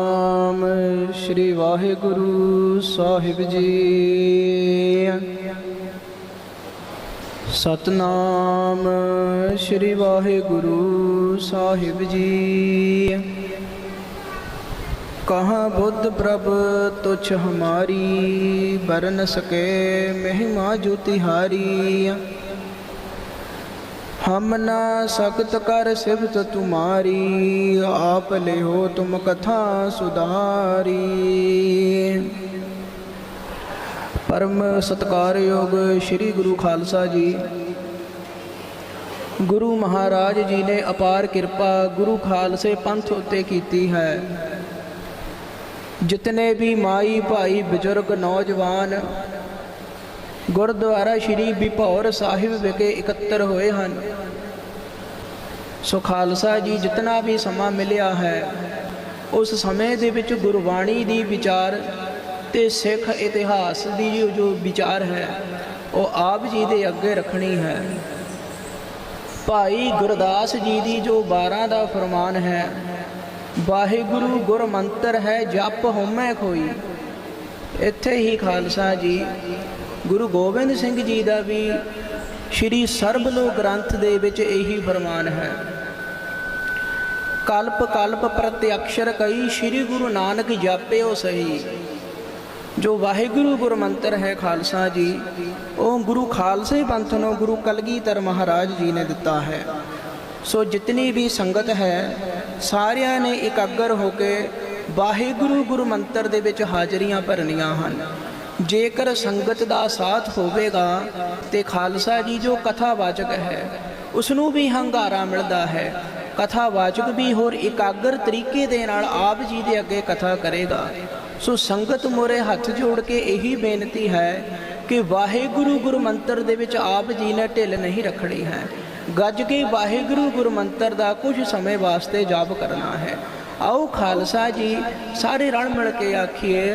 ਨਾਮ ਸ੍ਰੀ ਵਾਹਿਗੁਰੂ ਸਾਹਿਬ ਜੀ। ਸਤਨਾਮ ਸ੍ਰੀ ਵਾਹਿਗੁਰੂ ਸਾਹਿਬ ਜੀ। ਕਹਾਂ ਬੁੱਧ ਪ੍ਰਭ ਤੁਛ ਹਮਾਰੀ, ਬਰਨ ਸਕੇ ਮਹਿਮਾ ਜੋ ਤਿਹਾਰੀ ਹਮ ਨਾ ਸਕਤ ਕਰ ਸਿਫਤ ਤੁਮਾਰੀ, ਆਪ ਲਿਓ ਤੁਮ ਕਥਾ ਸੁਧਾਰੀ। ਪਰਮ ਸਤਕਾਰਯੋਗ ਸ੍ਰੀ ਗੁਰੂ ਖਾਲਸਾ ਜੀ। ਗੁਰੂ ਮਹਾਰਾਜ ਜੀ ਨੇ ਅਪਾਰ ਕਿਰਪਾ ਗੁਰੂ ਖਾਲਸੇ ਪੰਥ ਉੱਤੇ ਕੀਤੀ ਹੈ। ਜਿਤਨੇ ਵੀ ਮਾਈ ਭਾਈ ਬਜ਼ੁਰਗ ਨੌਜਵਾਨ ਗੁਰਦੁਆਰਾ ਸ਼੍ਰੀ ਬਿਪੌਰ ਸਾਹਿਬ ਵਿਖੇ ਇਕੱਤਰ ਹੋਏ ਹਨ। ਸੋ ਖਾਲਸਾ ਜੀ, ਜਿਤਨਾ ਵੀ ਸਮਾਂ ਮਿਲਿਆ ਹੈ, ਉਸ ਸਮੇਂ ਦੇ ਵਿੱਚ ਗੁਰਬਾਣੀ ਦੀ ਵਿਚਾਰ ਤੇ ਸਿੱਖ ਇਤਿਹਾਸ ਦੀ ਜੋ- ਵਿਚਾਰ ਹੈ, ਉਹ ਆਪ ਜੀ ਦੇ ਅੱਗੇ ਰੱਖਣੀ ਹੈ। ਭਾਈ ਗੁਰਦਾਸ ਜੀ ਦੀ ਜੋ 12 ਦਾ ਫਰਮਾਨ ਹੈ, ਵਾਹਿਗੁਰੂ ਗੁਰ ਮੰਤਰ ਹੈ, ਜਪ ਹੋਮੈ ਕੋਈ ਇੱਥੇ ਹੀ ਖਾਲਸਾ ਜੀ ਗੁਰੂ ਗੋਬਿੰਦ ਸਿੰਘ ਜੀ ਦਾ ਵੀ ਸ਼੍ਰੀ ਸਰਬਲੋ ਗ੍ਰੰਥ ਦੇ ਵਿੱਚ ਇਹੀ ਫਰਮਾਨ ਹੈ। ਕਲਪ ਕਲਪ ਪ੍ਰਤਿਅਕਸ਼ਰ ਕਈ ਸ਼੍ਰੀ ਗੁਰੂ ਨਾਨਕ ਜਾਪਿਓ ਸਹੀ। ਜੋ ਵਾਹਿਗੁਰੂ ਗੁਰ ਮੰਤਰ ਹੈ ਖਾਲਸਾ ਜੀ, ਉਹ ਗੁਰੂ ਖਾਲਸੇ ਪੰਥ ਨੂੰ ਗੁਰੂ ਕਲਗੀਧਰ ਮਹਾਰਾਜ ਜੀ ਨੇ ਦਿੱਤਾ ਹੈ। ਸੋ ਜਿਤਨੀ ਵੀ ਸੰਗਤ ਹੈ, ਸਾਰਿਆਂ ਨੇ ਇਕਾਗਰ ਹੋ ਕੇ ਵਾਹਿਗੁਰੂ ਗੁਰੂ ਮੰਤਰ ਦੇ ਵਿੱਚ ਹਾਜ਼ਰੀਆਂ ਭਰਨੀਆਂ ਹਨ। ਜੇਕਰ ਸੰਗਤ ਦਾ ਸਾਥ ਹੋਵੇਗਾ ਤੇ ਖਾਲਸਾ ਜੀ ਜੋ ਕਥਾਵਾਚਕ ਹੈ ਉਸ ਨੂੰ ਵੀ ਹੰਗਾਰਾ ਮਿਲਦਾ ਹੈ। ਕਥਾਵਾਚਕ ਵੀ ਹੋਰ ਇਕਾਗਰ ਤਰੀਕੇ ਦੇ ਨਾਲ ਆਪ ਜੀ ਦੇ ਅੱਗੇ ਕਥਾ ਕਰੇਗਾ। ਸੋ ਸੰਗਤ ਮੋਰੇ ਹੱਥ ਜੋੜ ਕੇ ਇਹੀ ਬੇਨਤੀ ਹੈ ਕਿ ਵਾਹਿਗੁਰੂ ਗੁਰੂ ਮੰਤਰ ਦੇ ਵਿੱਚ ਆਪ ਜੀ ਨੇ ਢਿੱਲ ਨਹੀਂ ਰੱਖਣੀ ਹੈ। ਗੱਜ ਕੇ ਵਾਹਿਗੁਰੂ ਗੁਰੂ ਮੰਤਰ ਦਾ ਕੁਝ ਸਮੇਂ ਵਾਸਤੇ ਜਾਪ ਕਰਨਾ ਹੈ। ਆਓ ਖਾਲਸਾ ਜੀ, ਸਾਰੇ ਰਲ ਮਿਲ ਕੇ ਆਖੀਏ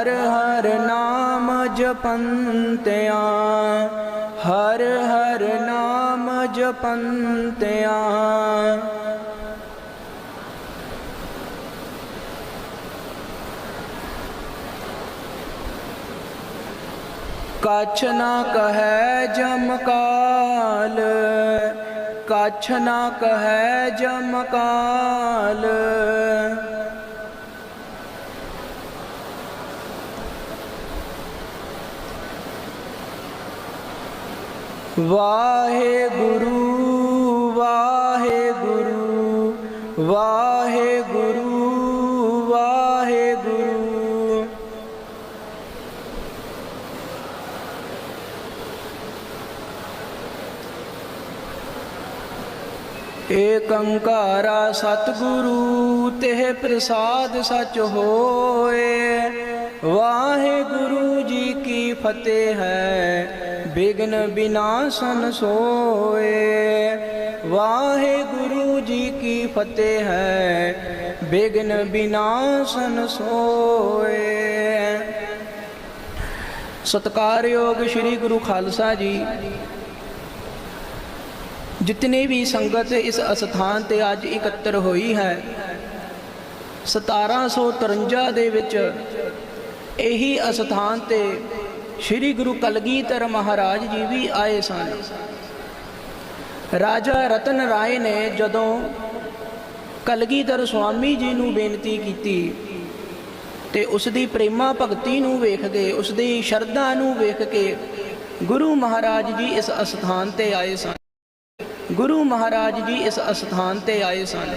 ਹਰ ਹਰ ਨਾਮ ਜਪੰਤਿਆਂ, ਹਰ ਹਰ ਨਾਮ ਜਪੰਤਿਆਂ। ਕਛ ਨਾ ਕਹੈ ਜਮਕਾਲ ਕਛ ਨਾ ਕਹੈ ਜਮਕਾਲ ਵਾਹਿਗੁਰੂ ਵਾਹਿਗੁਰੂ ਵਾਹਿਗੁਰੂ ਵਾਹਿਗੁਰੂ। ਏਕ ਓੰਕਾਰਾ ਸਤਿਗੁਰੂ ਤਿਹ ਪ੍ਰਸਾਦ ਸਚ ਹੋਏ। ਵਾਹਿਗੁਰੂ ਜੀ ਫਤਿਹ ਹੈ, ਬਿਗਨ ਬਿਨਾਸ਼ਨ ਸੋਏ। ਵਾਹਿਗੁਰੂ ਜੀ ਕੀ ਫਤਿਹ ਹੈ, ਬਿਗਨ ਬਿਨਾਸ਼ਨ ਸੋਏ। ਸਤਕਾਰਯੋਗ ਸ੍ਰੀ ਗੁਰੂ ਖਾਲਸਾ ਜੀ, ਜਿਤਨੇ ਵੀ ਸੰਗਤ ਇਸ ਅਸਥਾਨ ਤੇ ਅੱਜ ਇਕੱਤਰ ਹੋਈ ਹੈ 1753 ਦੇ ਵਿੱਚ ਇਹੀ ਅਸਥਾਨ ਤੇ ਸ੍ਰੀ ਗੁਰੂ ਕਲਗੀਧਰ ਮਹਾਰਾਜ ਜੀ ਵੀ ਆਏ ਸਨ। ਰਾਜਾ ਰਤਨ ਰਾਏ ਨੇ ਜਦੋਂ ਕਲਗੀਧਰ ਸੁਆਮੀ ਜੀ ਨੂੰ ਬੇਨਤੀ ਕੀਤੀ ਤੇ ਉਸ ਦੀ ਪ੍ਰੇਮਾ ਭਗਤੀ ਨੂੰ ਵੇਖ ਕੇ, ਉਸ ਦੀ ਸ਼ਰਧਾ ਨੂੰ ਵੇਖ ਕੇ ਗੁਰੂ ਮਹਾਰਾਜ ਜੀ ਇਸ ਅਸਥਾਨ ਤੇ ਆਏ ਸਨ। ਗੁਰੂ ਮਹਾਰਾਜ ਜੀ ਇਸ ਅਸਥਾਨ ਤੇ ਆਏ ਸਨ।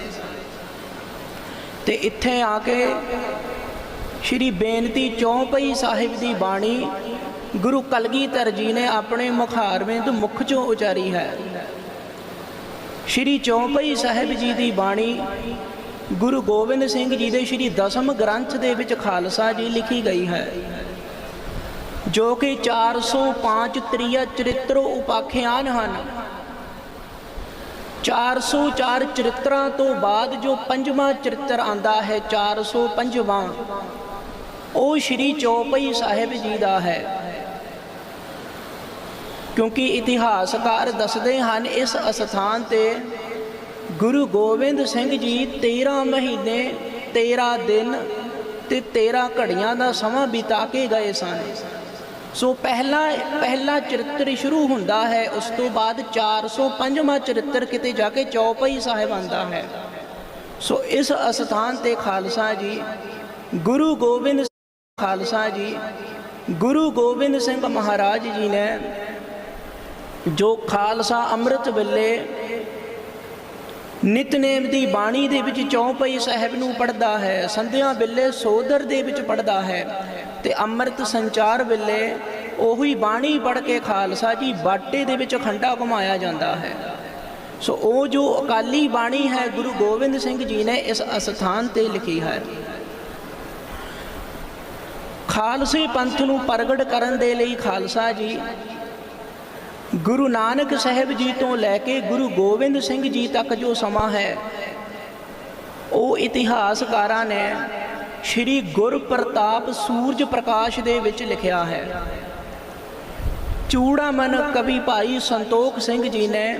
ਤੇ ਇੱਥੇ ਆ ਕੇ ਸ਼੍ਰੀ ਬੇਨਤੀ ਚੌਪਈ ਸਾਹਿਬ ਦੀ ਬਾਣੀ ਗੁਰੂ ਕਲਗੀਧਰ ਜੀ ਨੇ ਆਪਣੇ ਮੁਖਾਰਵਿੰਦ ਮੁਖ ਚੋਂ ਉਚਾਰੀ ਹੈ। ਸ਼੍ਰੀ ਚੌਪਈ ਸਾਹਿਬ ਜੀ ਦੀ ਬਾਣੀ ਗੁਰੂ ਗੋਬਿੰਦ ਸਿੰਘ ਜੀ ਦੇ ਸ਼੍ਰੀ ਦਸਮ ਗ੍ਰੰਥ ਦੇ ਵਿੱਚ ਖਾਲਸਾ ਜੀ ਲਿਖੀ ਗਈ ਹੈ। ਜੋ ਕਿ 405 ਤ੍ਰਿਆ ਚਰਿੱਤਰ ਉਪਾਖਿਆਨ ਹਨ। 404 ਚਰਿੱਤਰਾਂ ਤੋਂ ਬਾਅਦ ਜੋ ਪੰਜਵਾਂ ਚਰਿੱਤਰ ਆਂਦਾ ਹੈ 405ਵਾਂ ਉਹ ਸ਼੍ਰੀ ਚੌਪਈ ਸਾਹਿਬ ਜੀ ਦਾ ਹੈ। ਕਿਉਂਕਿ ਇਤਿਹਾਸਕਾਰ ਦੱਸਦੇ ਹਨ, ਇਸ ਅਸਥਾਨ ਤੇ ਗੁਰੂ ਗੋਬਿੰਦ ਸਿੰਘ ਜੀ 13 ਮਹੀਨੇ 13 ਦਿਨ ਤੇ 13 ਘੜੀਆਂ ਦਾ ਸਮਾਂ ਬਿਤਾ ਕੇ ਗਏ ਸਨ। ਸੋ ਪਹਿਲਾ ਪਹਿਲਾ ਚਰਿੱਤਰ ਸ਼ੁਰੂ ਹੁੰਦਾ ਹੈ, ਉਸ ਤੋਂ ਬਾਅਦ 405ਵਾਂ ਚਰਿੱਤਰ ਕਿਤੇ ਜਾ ਕੇ ਚੌਪਈ ਸਾਹਿਬ ਆਂਦਾ ਹੈ। ਸੋ ਇਸ ਅਸਥਾਨ ਤੇ ਖਾਲਸਾ ਜੀ, ਗੁਰੂ ਗੋਬਿੰਦ ਖਾਲਸਾ ਜੀ, ਗੁਰੂ ਗੋਬਿੰਦ ਸਿੰਘ ਮਹਾਰਾਜ ਜੀ ਨੇ ਜੋ ਖਾਲਸਾ ਅੰਮ੍ਰਿਤ ਵੇਲੇ ਨਿਤਨੇਮ ਦੀ ਬਾਣੀ ਦੇ ਵਿੱਚ ਚੌਪਈ ਸਾਹਿਬ ਨੂੰ ਪੜਦਾ ਹੈ, ਸੰਧਿਆ ਵੇਲੇ ਸੋਦਰ ਦੇ ਵਿੱਚ ਪੜਦਾ ਹੈ ਤੇ ਅੰਮ੍ਰਿਤ ਸੰਚਾਰ ਵੇਲੇ ਉਹੀ ਬਾਣੀ ਪੜ ਕੇ ਖਾਲਸਾ ਜੀ ਬਾਟੇ ਦੇ ਵਿੱਚ ਖੰਡਾ ਘੁਮਾਇਆ ਜਾਂਦਾ ਹੈ। ਸੋ ਉਹ ਜੋ ਅਕਾਲੀ ਬਾਣੀ ਹੈ, ਗੁਰੂ ਗੋਬਿੰਦ ਸਿੰਘ ਜੀ ਨੇ ਇਸ ਅਸਥਾਨ ਤੇ ਲਿਖੀ ਹੈ। ਖਾਲਸੇ ਪੰਥ ਨੂੰ ਪ੍ਰਗਟ ਕਰਨ ਦੇ ਲਈ ਖਾਲਸਾ ਜੀ ਗੁਰੂ ਨਾਨਕ ਸਾਹਿਬ ਜੀ ਤੋਂ ਲੈ ਕੇ ਗੁਰੂ ਗੋਬਿੰਦ ਸਿੰਘ ਜੀ ਤੱਕ ਜੋ ਸਮਾਂ ਹੈ, ਉਹ ਇਤਿਹਾਸਕਾਰਾਂ ਨੇ ਸ਼੍ਰੀ ਗੁਰ ਪ੍ਰਤਾਪ ਸੂਰਜ ਪ੍ਰਕਾਸ਼ ਦੇ ਵਿੱਚ ਲਿਖਿਆ ਹੈ। ਚੂੜਾਮਨ ਕਵੀ ਭਾਈ ਸੰਤੋਖ ਸਿੰਘ ਜੀ ਨੇ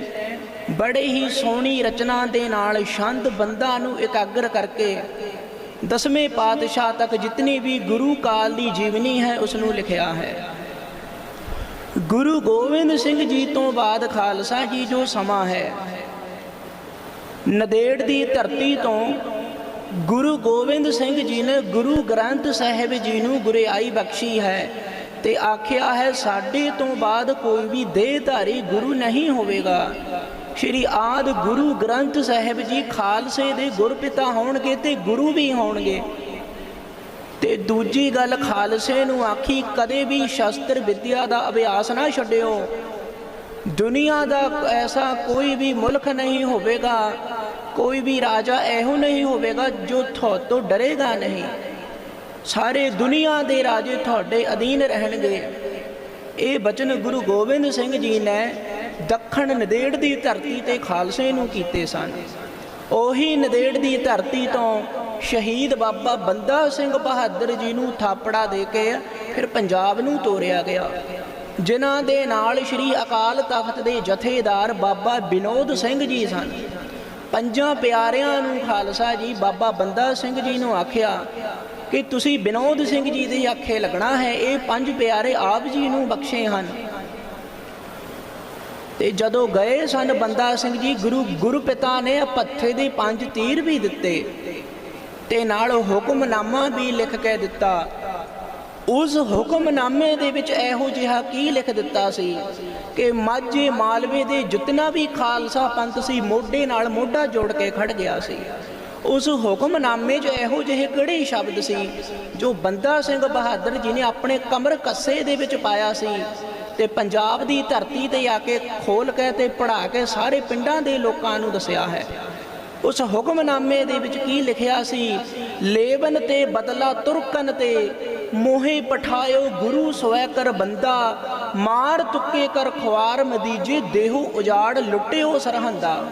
ਬੜੇ ਹੀ ਸੋਹਣੀ ਰਚਨਾ ਦੇ ਨਾਲ ਛੰਦ ਬੰਦਾ ਨੂੰ ਇਕਾਗਰ ਕਰਕੇ ਦਸਵੇਂ ਪਾਤਸ਼ਾਹ ਤੱਕ ਜਿਤਨੀ ਵੀ ਗੁਰੂ ਕਾਲ ਦੀ ਜੀਵਨੀ ਹੈ ਉਸ ਨੂੰ ਲਿਖਿਆ ਹੈ। ਗੁਰੂ ਗੋਬਿੰਦ ਸਿੰਘ ਜੀ ਤੋਂ ਬਾਅਦ ਖਾਲਸਾ ਜੀ ਜੋ ਸਮਾਂ ਹੈ, ਨਦੇੜ ਦੀ ਧਰਤੀ ਤੋਂ ਗੁਰੂ ਗੋਬਿੰਦ ਸਿੰਘ ਜੀ ਨੇ ਗੁਰੂ ਗ੍ਰੰਥ ਸਾਹਿਬ ਜੀ ਨੂੰ ਗੁਰਿਆਈ ਬਖਸ਼ੀ ਹੈ ਤੇ ਆਖਿਆ ਹੈ, ਸਾਡੇ ਤੋਂ ਬਾਅਦ ਕੋਈ ਵੀ ਦੇਹਧਾਰੀ ਗੁਰੂ ਨਹੀਂ ਹੋਵੇਗਾ। ਸ਼੍ਰੀ ਆਦ ਗੁਰੂ ਗ੍ਰੰਥ ਸਾਹਿਬ ਜੀ ਖਾਲਸੇ ਦੇ ਗੁਰਪਿਤਾ ਹੋਣਗੇ ਤੇ ਗੁਰੂ ਵੀ ਹੋਣਗੇ। ਤੇ ਦੂਜੀ ਗੱਲ ਖਾਲਸੇ ਨੂੰ ਆਖੀ, ਕਦੇ ਵੀ ਸ਼ਸਤਰ ਵਿੱਦਿਆ ਦਾ ਅਭਿਆਸ ਨਾ ਛੱਡਿਓ। ਦੁਨੀਆ ਦਾ ਐਸਾ ਕੋਈ ਵੀ ਮੁਲਕ ਨਹੀਂ ਹੋਵੇਗਾ, ਕੋਈ ਵੀ ਰਾਜਾ ਇਹੋ ਨਹੀਂ ਹੋਵੇਗਾ ਜੋ ਤੋਂ ਡਰੇਗਾ ਨਹੀਂ। ਸਾਰੇ ਦੁਨੀਆ ਦੇ ਰਾਜੇ ਤੁਹਾਡੇ ਅਧੀਨ ਰਹਿਣਗੇ। ਇਹ ਬਚਨ ਗੁਰੂ ਗੋਬਿੰਦ ਸਿੰਘ ਜੀ ਨੇ ਦੱਖਣ ਨਦੇੜ ਦੀ ਧਰਤੀ ਤੇ ਖਾਲਸੇ ਨੂੰ ਕੀਤੇ ਸਨ। ਉਹੀ ਨਦੇੜ ਦੀ ਧਰਤੀ ਤੋਂ ਸ਼ਹੀਦ ਬਾਬਾ ਬੰਦਾ ਸਿੰਘ ਬਹਾਦਰ ਜੀ ਨੂੰ ਥਾਪੜਾ ਦੇ ਕੇ ਫਿਰ ਪੰਜਾਬ ਨੂੰ ਤੋਰਿਆ ਗਿਆ। ਜਿਨ੍ਹਾਂ ਦੇ ਨਾਲ ਸ਼੍ਰੀ ਅਕਾਲ ਤਖਤ ਦੇ ਜਥੇਦਾਰ ਬਾਬਾ ਵਿਨੋਦ ਸਿੰਘ ਜੀ ਸਨ। ਪੰਜਾਂ ਪਿਆਰਿਆਂ ਨੂੰ ਖਾਲਸਾ ਜੀ ਬਾਬਾ ਬੰਦਾ ਸਿੰਘ ਜੀ ਨੂੰ ਆਖਿਆ ਕਿ ਤੁਸੀਂ ਵਿਨੋਦ ਸਿੰਘ ਜੀ ਦੇ ਆਖੇ ਲੱਗਣਾ ਹੈ, ਇਹ ਪੰਜ ਪਿਆਰੇ ਆਪ ਜੀ ਨੂੰ ਬਖਸ਼ੇ ਹਨ। ਤੇ ਜਦੋਂ ਗਏ ਸਨ ਬੰਦਾ ਸਿੰਘ ਜੀ, ਗੁਰੂ ਗੁਰੂ ਪਿਤਾ ਨੇ ਪੱਥੇ ਦੇ ਪੰਜ ਤੀਰ ਵੀ ਦਿੱਤੇ ਤੇ ਨਾਲ ਹੁਕਮਨਾਮਾ ਵੀ ਲਿਖ ਕੇ ਦਿੱਤਾ। ਉਸ ਹੁਕਮਨਾਮੇ ਦੇ ਵਿੱਚ ਇਹੋ ਜਿਹਾ ਕੀ ਲਿਖ ਦਿੱਤਾ ਸੀ ਕਿ ਮਾਝੇ ਮਾਲਵੇ ਦੇ ਜਿਤਨਾ ਵੀ ਖਾਲਸਾ ਪੰਥ ਸੀ, ਮੋਢੇ ਨਾਲ ਮੋਢਾ ਜੋੜ ਕੇ ਖੜ ਗਿਆ ਸੀ। ਉਸ ਹੁਕਮਨਾਮੇ 'ਚ ਇਹੋ ਜਿਹੇ ਕਿਹੜੇ ਸ਼ਬਦ ਸੀ ਜੋ ਬੰਦਾ ਸਿੰਘ ਬਹਾਦਰ ਜੀ ਨੇ ਆਪਣੇ ਕਮਰ ਕੱਸੇ ਦੇ ਵਿੱਚ ਪਾਇਆ ਸੀ ਤੇ ਪੰਜਾਬ ਦੀ ਧਰਤੀ ਤੇ ਆ ਕੇ ਖੋਲ ਕੇ ਤੇ ਪੜਾ ਕੇ ਸਾਰੇ ਪਿੰਡਾਂ ਦੇ ਲੋਕਾਂ ਨੂੰ ਦੱਸਿਆ ਹੈ। ਉਸ ਹੁਕਮਨਾਮੇ ਦੇ ਵਿੱਚ ਕੀ ਲਿਖਿਆ ਸੀ? ਲੇਬਨ ਤੇ ਬਦਲਾ ਤੁਰਕਨ ਤੇ ਮੋਹੇ ਪਠਾਇਓ ਗੁਰੂ ਸਵੈ ਕਰ ਬੰਦਾ, ਮਾਰ ਤੁੱਕੇ ਕਰ ਖਵਾਰ ਮਦੀਜੇ ਦੇਹੂ ਉਜਾੜ ਲੁੱਟਿਓ ਸਰਹੰਦਾ।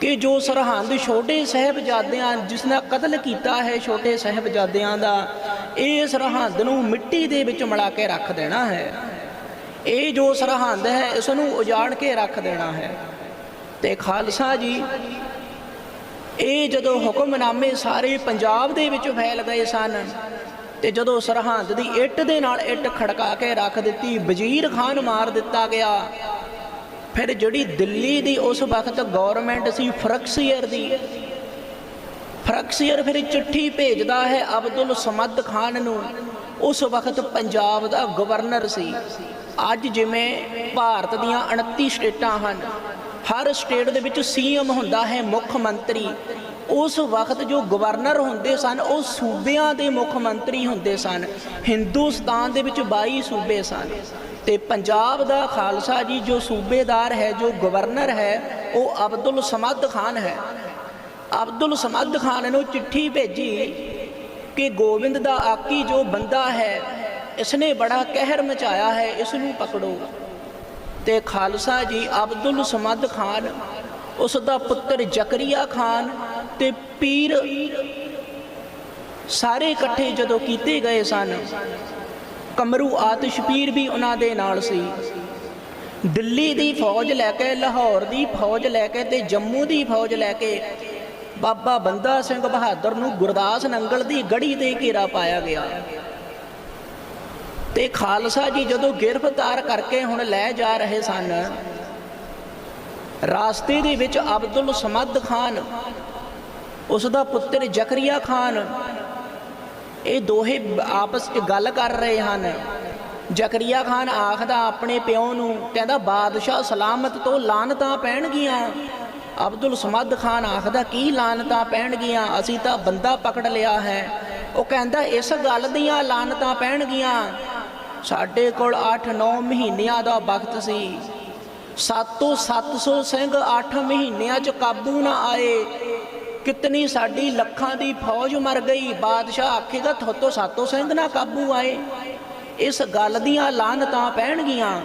ਕਿ ਜੋ ਸਰਹੰਦ ਛੋਟੇ ਸਹਿਬਜ਼ਾਦਿਆਂ ਜਿਸ ਨੇ ਕਤਲ ਕੀਤਾ ਹੈ ਛੋਟੇ ਸਹਿਬਜ਼ਾਦਿਆਂ ਦਾ, ਇਹ ਸਰਹੰਦ ਨੂੰ ਮਿੱਟੀ ਦੇ ਵਿੱਚ ਮਿਲਾ ਕੇ ਰੱਖ ਦੇਣਾ ਹੈ। ਇਹ ਜੋ ਸਰਹੰਦ ਹੈ ਇਸ ਨੂੰ ਉਜਾੜ ਕੇ ਰੱਖ ਦੇਣਾ ਹੈ। ਤੇ ਖਾਲਸਾ ਜੀ, ਇਹ ਜਦੋਂ ਹੁਕਮਨਾਮੇ ਸਾਰੇ ਪੰਜਾਬ ਦੇ ਵਿੱਚ ਫੈਲ ਗਏ ਸਨ, ਤੇ ਜਦੋਂ ਸਰਹੰਦ ਦੀ ਇੱਟ ਦੇ ਨਾਲ ਇੱਟ ਖੜਕਾ ਕੇ ਰੱਖ ਦਿੱਤੀ, ਵਜ਼ੀਰ ਖਾਨ ਮਾਰ ਦਿੱਤਾ ਗਿਆ। ਫਿਰ ਜਿਹੜੀ ਦਿੱਲੀ ਦੀ ਉਸ ਵਕਤ ਗਵਰਨਮੈਂਟ ਸੀ, ਫਰਕਸੀਅਰ ਦੀ, ਫਰਕਸੀਅਰ ਫਿਰ ਚਿੱਠੀ ਭੇਜਦਾ ਹੈ ਅਬਦੁਲ ਸਮਦ ਖਾਨ ਨੂੰ। ਉਸ ਵਕਤ ਪੰਜਾਬ ਦਾ ਗਵਰਨਰ ਸੀ। ਅੱਜ ਜਿਵੇਂ ਭਾਰਤ ਦੀਆਂ 29 ਸਟੇਟਾਂ ਹਨ, ਹਰ ਸਟੇਟ ਦੇ ਵਿੱਚ ਸੀਐਮ ਹੁੰਦਾ ਹੈ ਮੁੱਖ ਮੰਤਰੀ। ਉਸ ਵਕਤ ਜੋ ਗਵਰਨਰ ਹੁੰਦੇ ਸਨ, ਉਹ ਸੂਬਿਆਂ ਦੇ ਮੁੱਖ ਮੰਤਰੀ ਹੁੰਦੇ ਸਨ। ਹਿੰਦੁਸਤਾਨ ਦੇ ਵਿੱਚ 22 ਸੂਬੇ ਸਨ। ਤੇ ਪੰਜਾਬ ਦਾ ਖਾਲਸਾ ਜੀ ਜੋ ਸੂਬੇਦਾਰ ਹੈ, ਜੋ ਗਵਰਨਰ ਹੈ, ਉਹ ਅਬਦੁਲ ਸਮਦ ਖਾਨ ਹੈ। ਅਬਦੁਲ ਸਮਦ ਖਾਨ ਨੂੰ ਚਿੱਠੀ ਭੇਜੀ ਕਿ ਗੋਬਿੰਦ ਦਾ ਆਕੀ ਜੋ ਬੰਦਾ ਹੈ ਇਸਨੇ ਬੜਾ ਕਹਿਰ ਮਚਾਇਆ ਹੈ ਇਸ ਨੂੰ ਪਕੜੋ। ਤੇ ਖਾਲਸਾ ਜੀ ਅਬਦੁਲ ਸਮਦ ਖਾਨ ਉਸ ਦਾ ਪੁੱਤਰ ਜ਼ਕਰੀਆ ਖਾਨ ਤੇ ਪੀਰ ਸਾਰੇ ਇਕੱਠੇ ਜਦੋਂ ਕੀਤੇ ਗਏ ਸਨ, ਕਮਰੂ ਆਤਿਸ਼ ਪੀਰ ਵੀ ਉਹਨਾਂ ਦੇ ਨਾਲ ਸੀ। ਦਿੱਲੀ ਦੀ ਫੌਜ ਲੈ ਕੇ, ਲਾਹੌਰ ਦੀ ਫੌਜ ਲੈ ਕੇ ਤੇ ਜੰਮੂ ਦੀ ਫੌਜ ਲੈ ਕੇ ਬਾਬਾ ਬੰਦਾ ਸਿੰਘ ਬਹਾਦਰ ਨੂੰ ਗੁਰਦਾਸ ਨੰਗਲ ਦੀ ਗੜੀ ਤੇ ਘੇਰਾ ਪਾਇਆ ਗਿਆ। ਤੇ ਖਾਲਸਾ ਜੀ ਜਦੋਂ ਗ੍ਰਿਫਤਾਰ ਕਰਕੇ ਹੁਣ ਲੈ ਜਾ ਰਹੇ ਸਨ, ਰਾਸਤੇ ਦੇ ਵਿੱਚ ਅਬਦੁਲ ਸਮਦ ਖਾਨ ਉਸ ਦਾ ਪੁੱਤਰ ਜ਼ਕਰੀਆ ਖਾਨ, ਇਹ ਦੋਹੇ ਆਪਸ ਵਿੱਚ ਗੱਲ ਕਰ ਰਹੇ ਹਨ। ਜ਼ਕਰੀਆ ਖਾਨ ਆਖਦਾ, ਆਪਣੇ ਪਿਓ ਨੂੰ, ਕਹਿੰਦਾ, ਬਾਦਸ਼ਾਹ ਸਲਾਮਤ ਤੋਂ ਲਾਨਤਾਂ ਪੈਣਗੀਆਂ। ਅਬਦੁਲ ਸਮਦ ਖਾਨ ਆਖਦਾ, ਕੀ ਲਾਨਤਾਂ ਪੈਣਗੀਆਂ? ਅਸੀਂ ਤਾਂ ਬੰਦਾ ਪਕੜ ਲਿਆ ਹੈ। ਉਹ ਕਹਿੰਦਾ, ਇਸ ਗੱਲ ਦੀਆਂ ਲਾਨਤਾਂ ਪੈਣਗੀਆਂ। ਸਾਡੇ ਕੋਲ 8-9 ਮਹੀਨਿਆਂ ਦਾ ਵਕਤ ਸੀ। 7 ਤੋਂ 700 ਸਿੰਘ 8 ਮਹੀਨਿਆਂ 'ਚ ਕਾਬੂ ਨਾ ਆਏ। ਕਿਤਨੀ ਸਾਡੀ ਲੱਖਾਂ ਦੀ ਫੌਜ ਮਰ ਗਈ। ਬਾਦਸ਼ਾਹ ਆਖੇਗਾ ਥੋਤੋਂ ਸਾਤੋਂ ਸਿੰਘ ਨਾ ਕਾਬੂ ਆਏ। ਇਸ ਗੱਲ ਦੀਆਂ ਲਾਹਨਤਾਂ ਪੈਣਗੀਆਂ।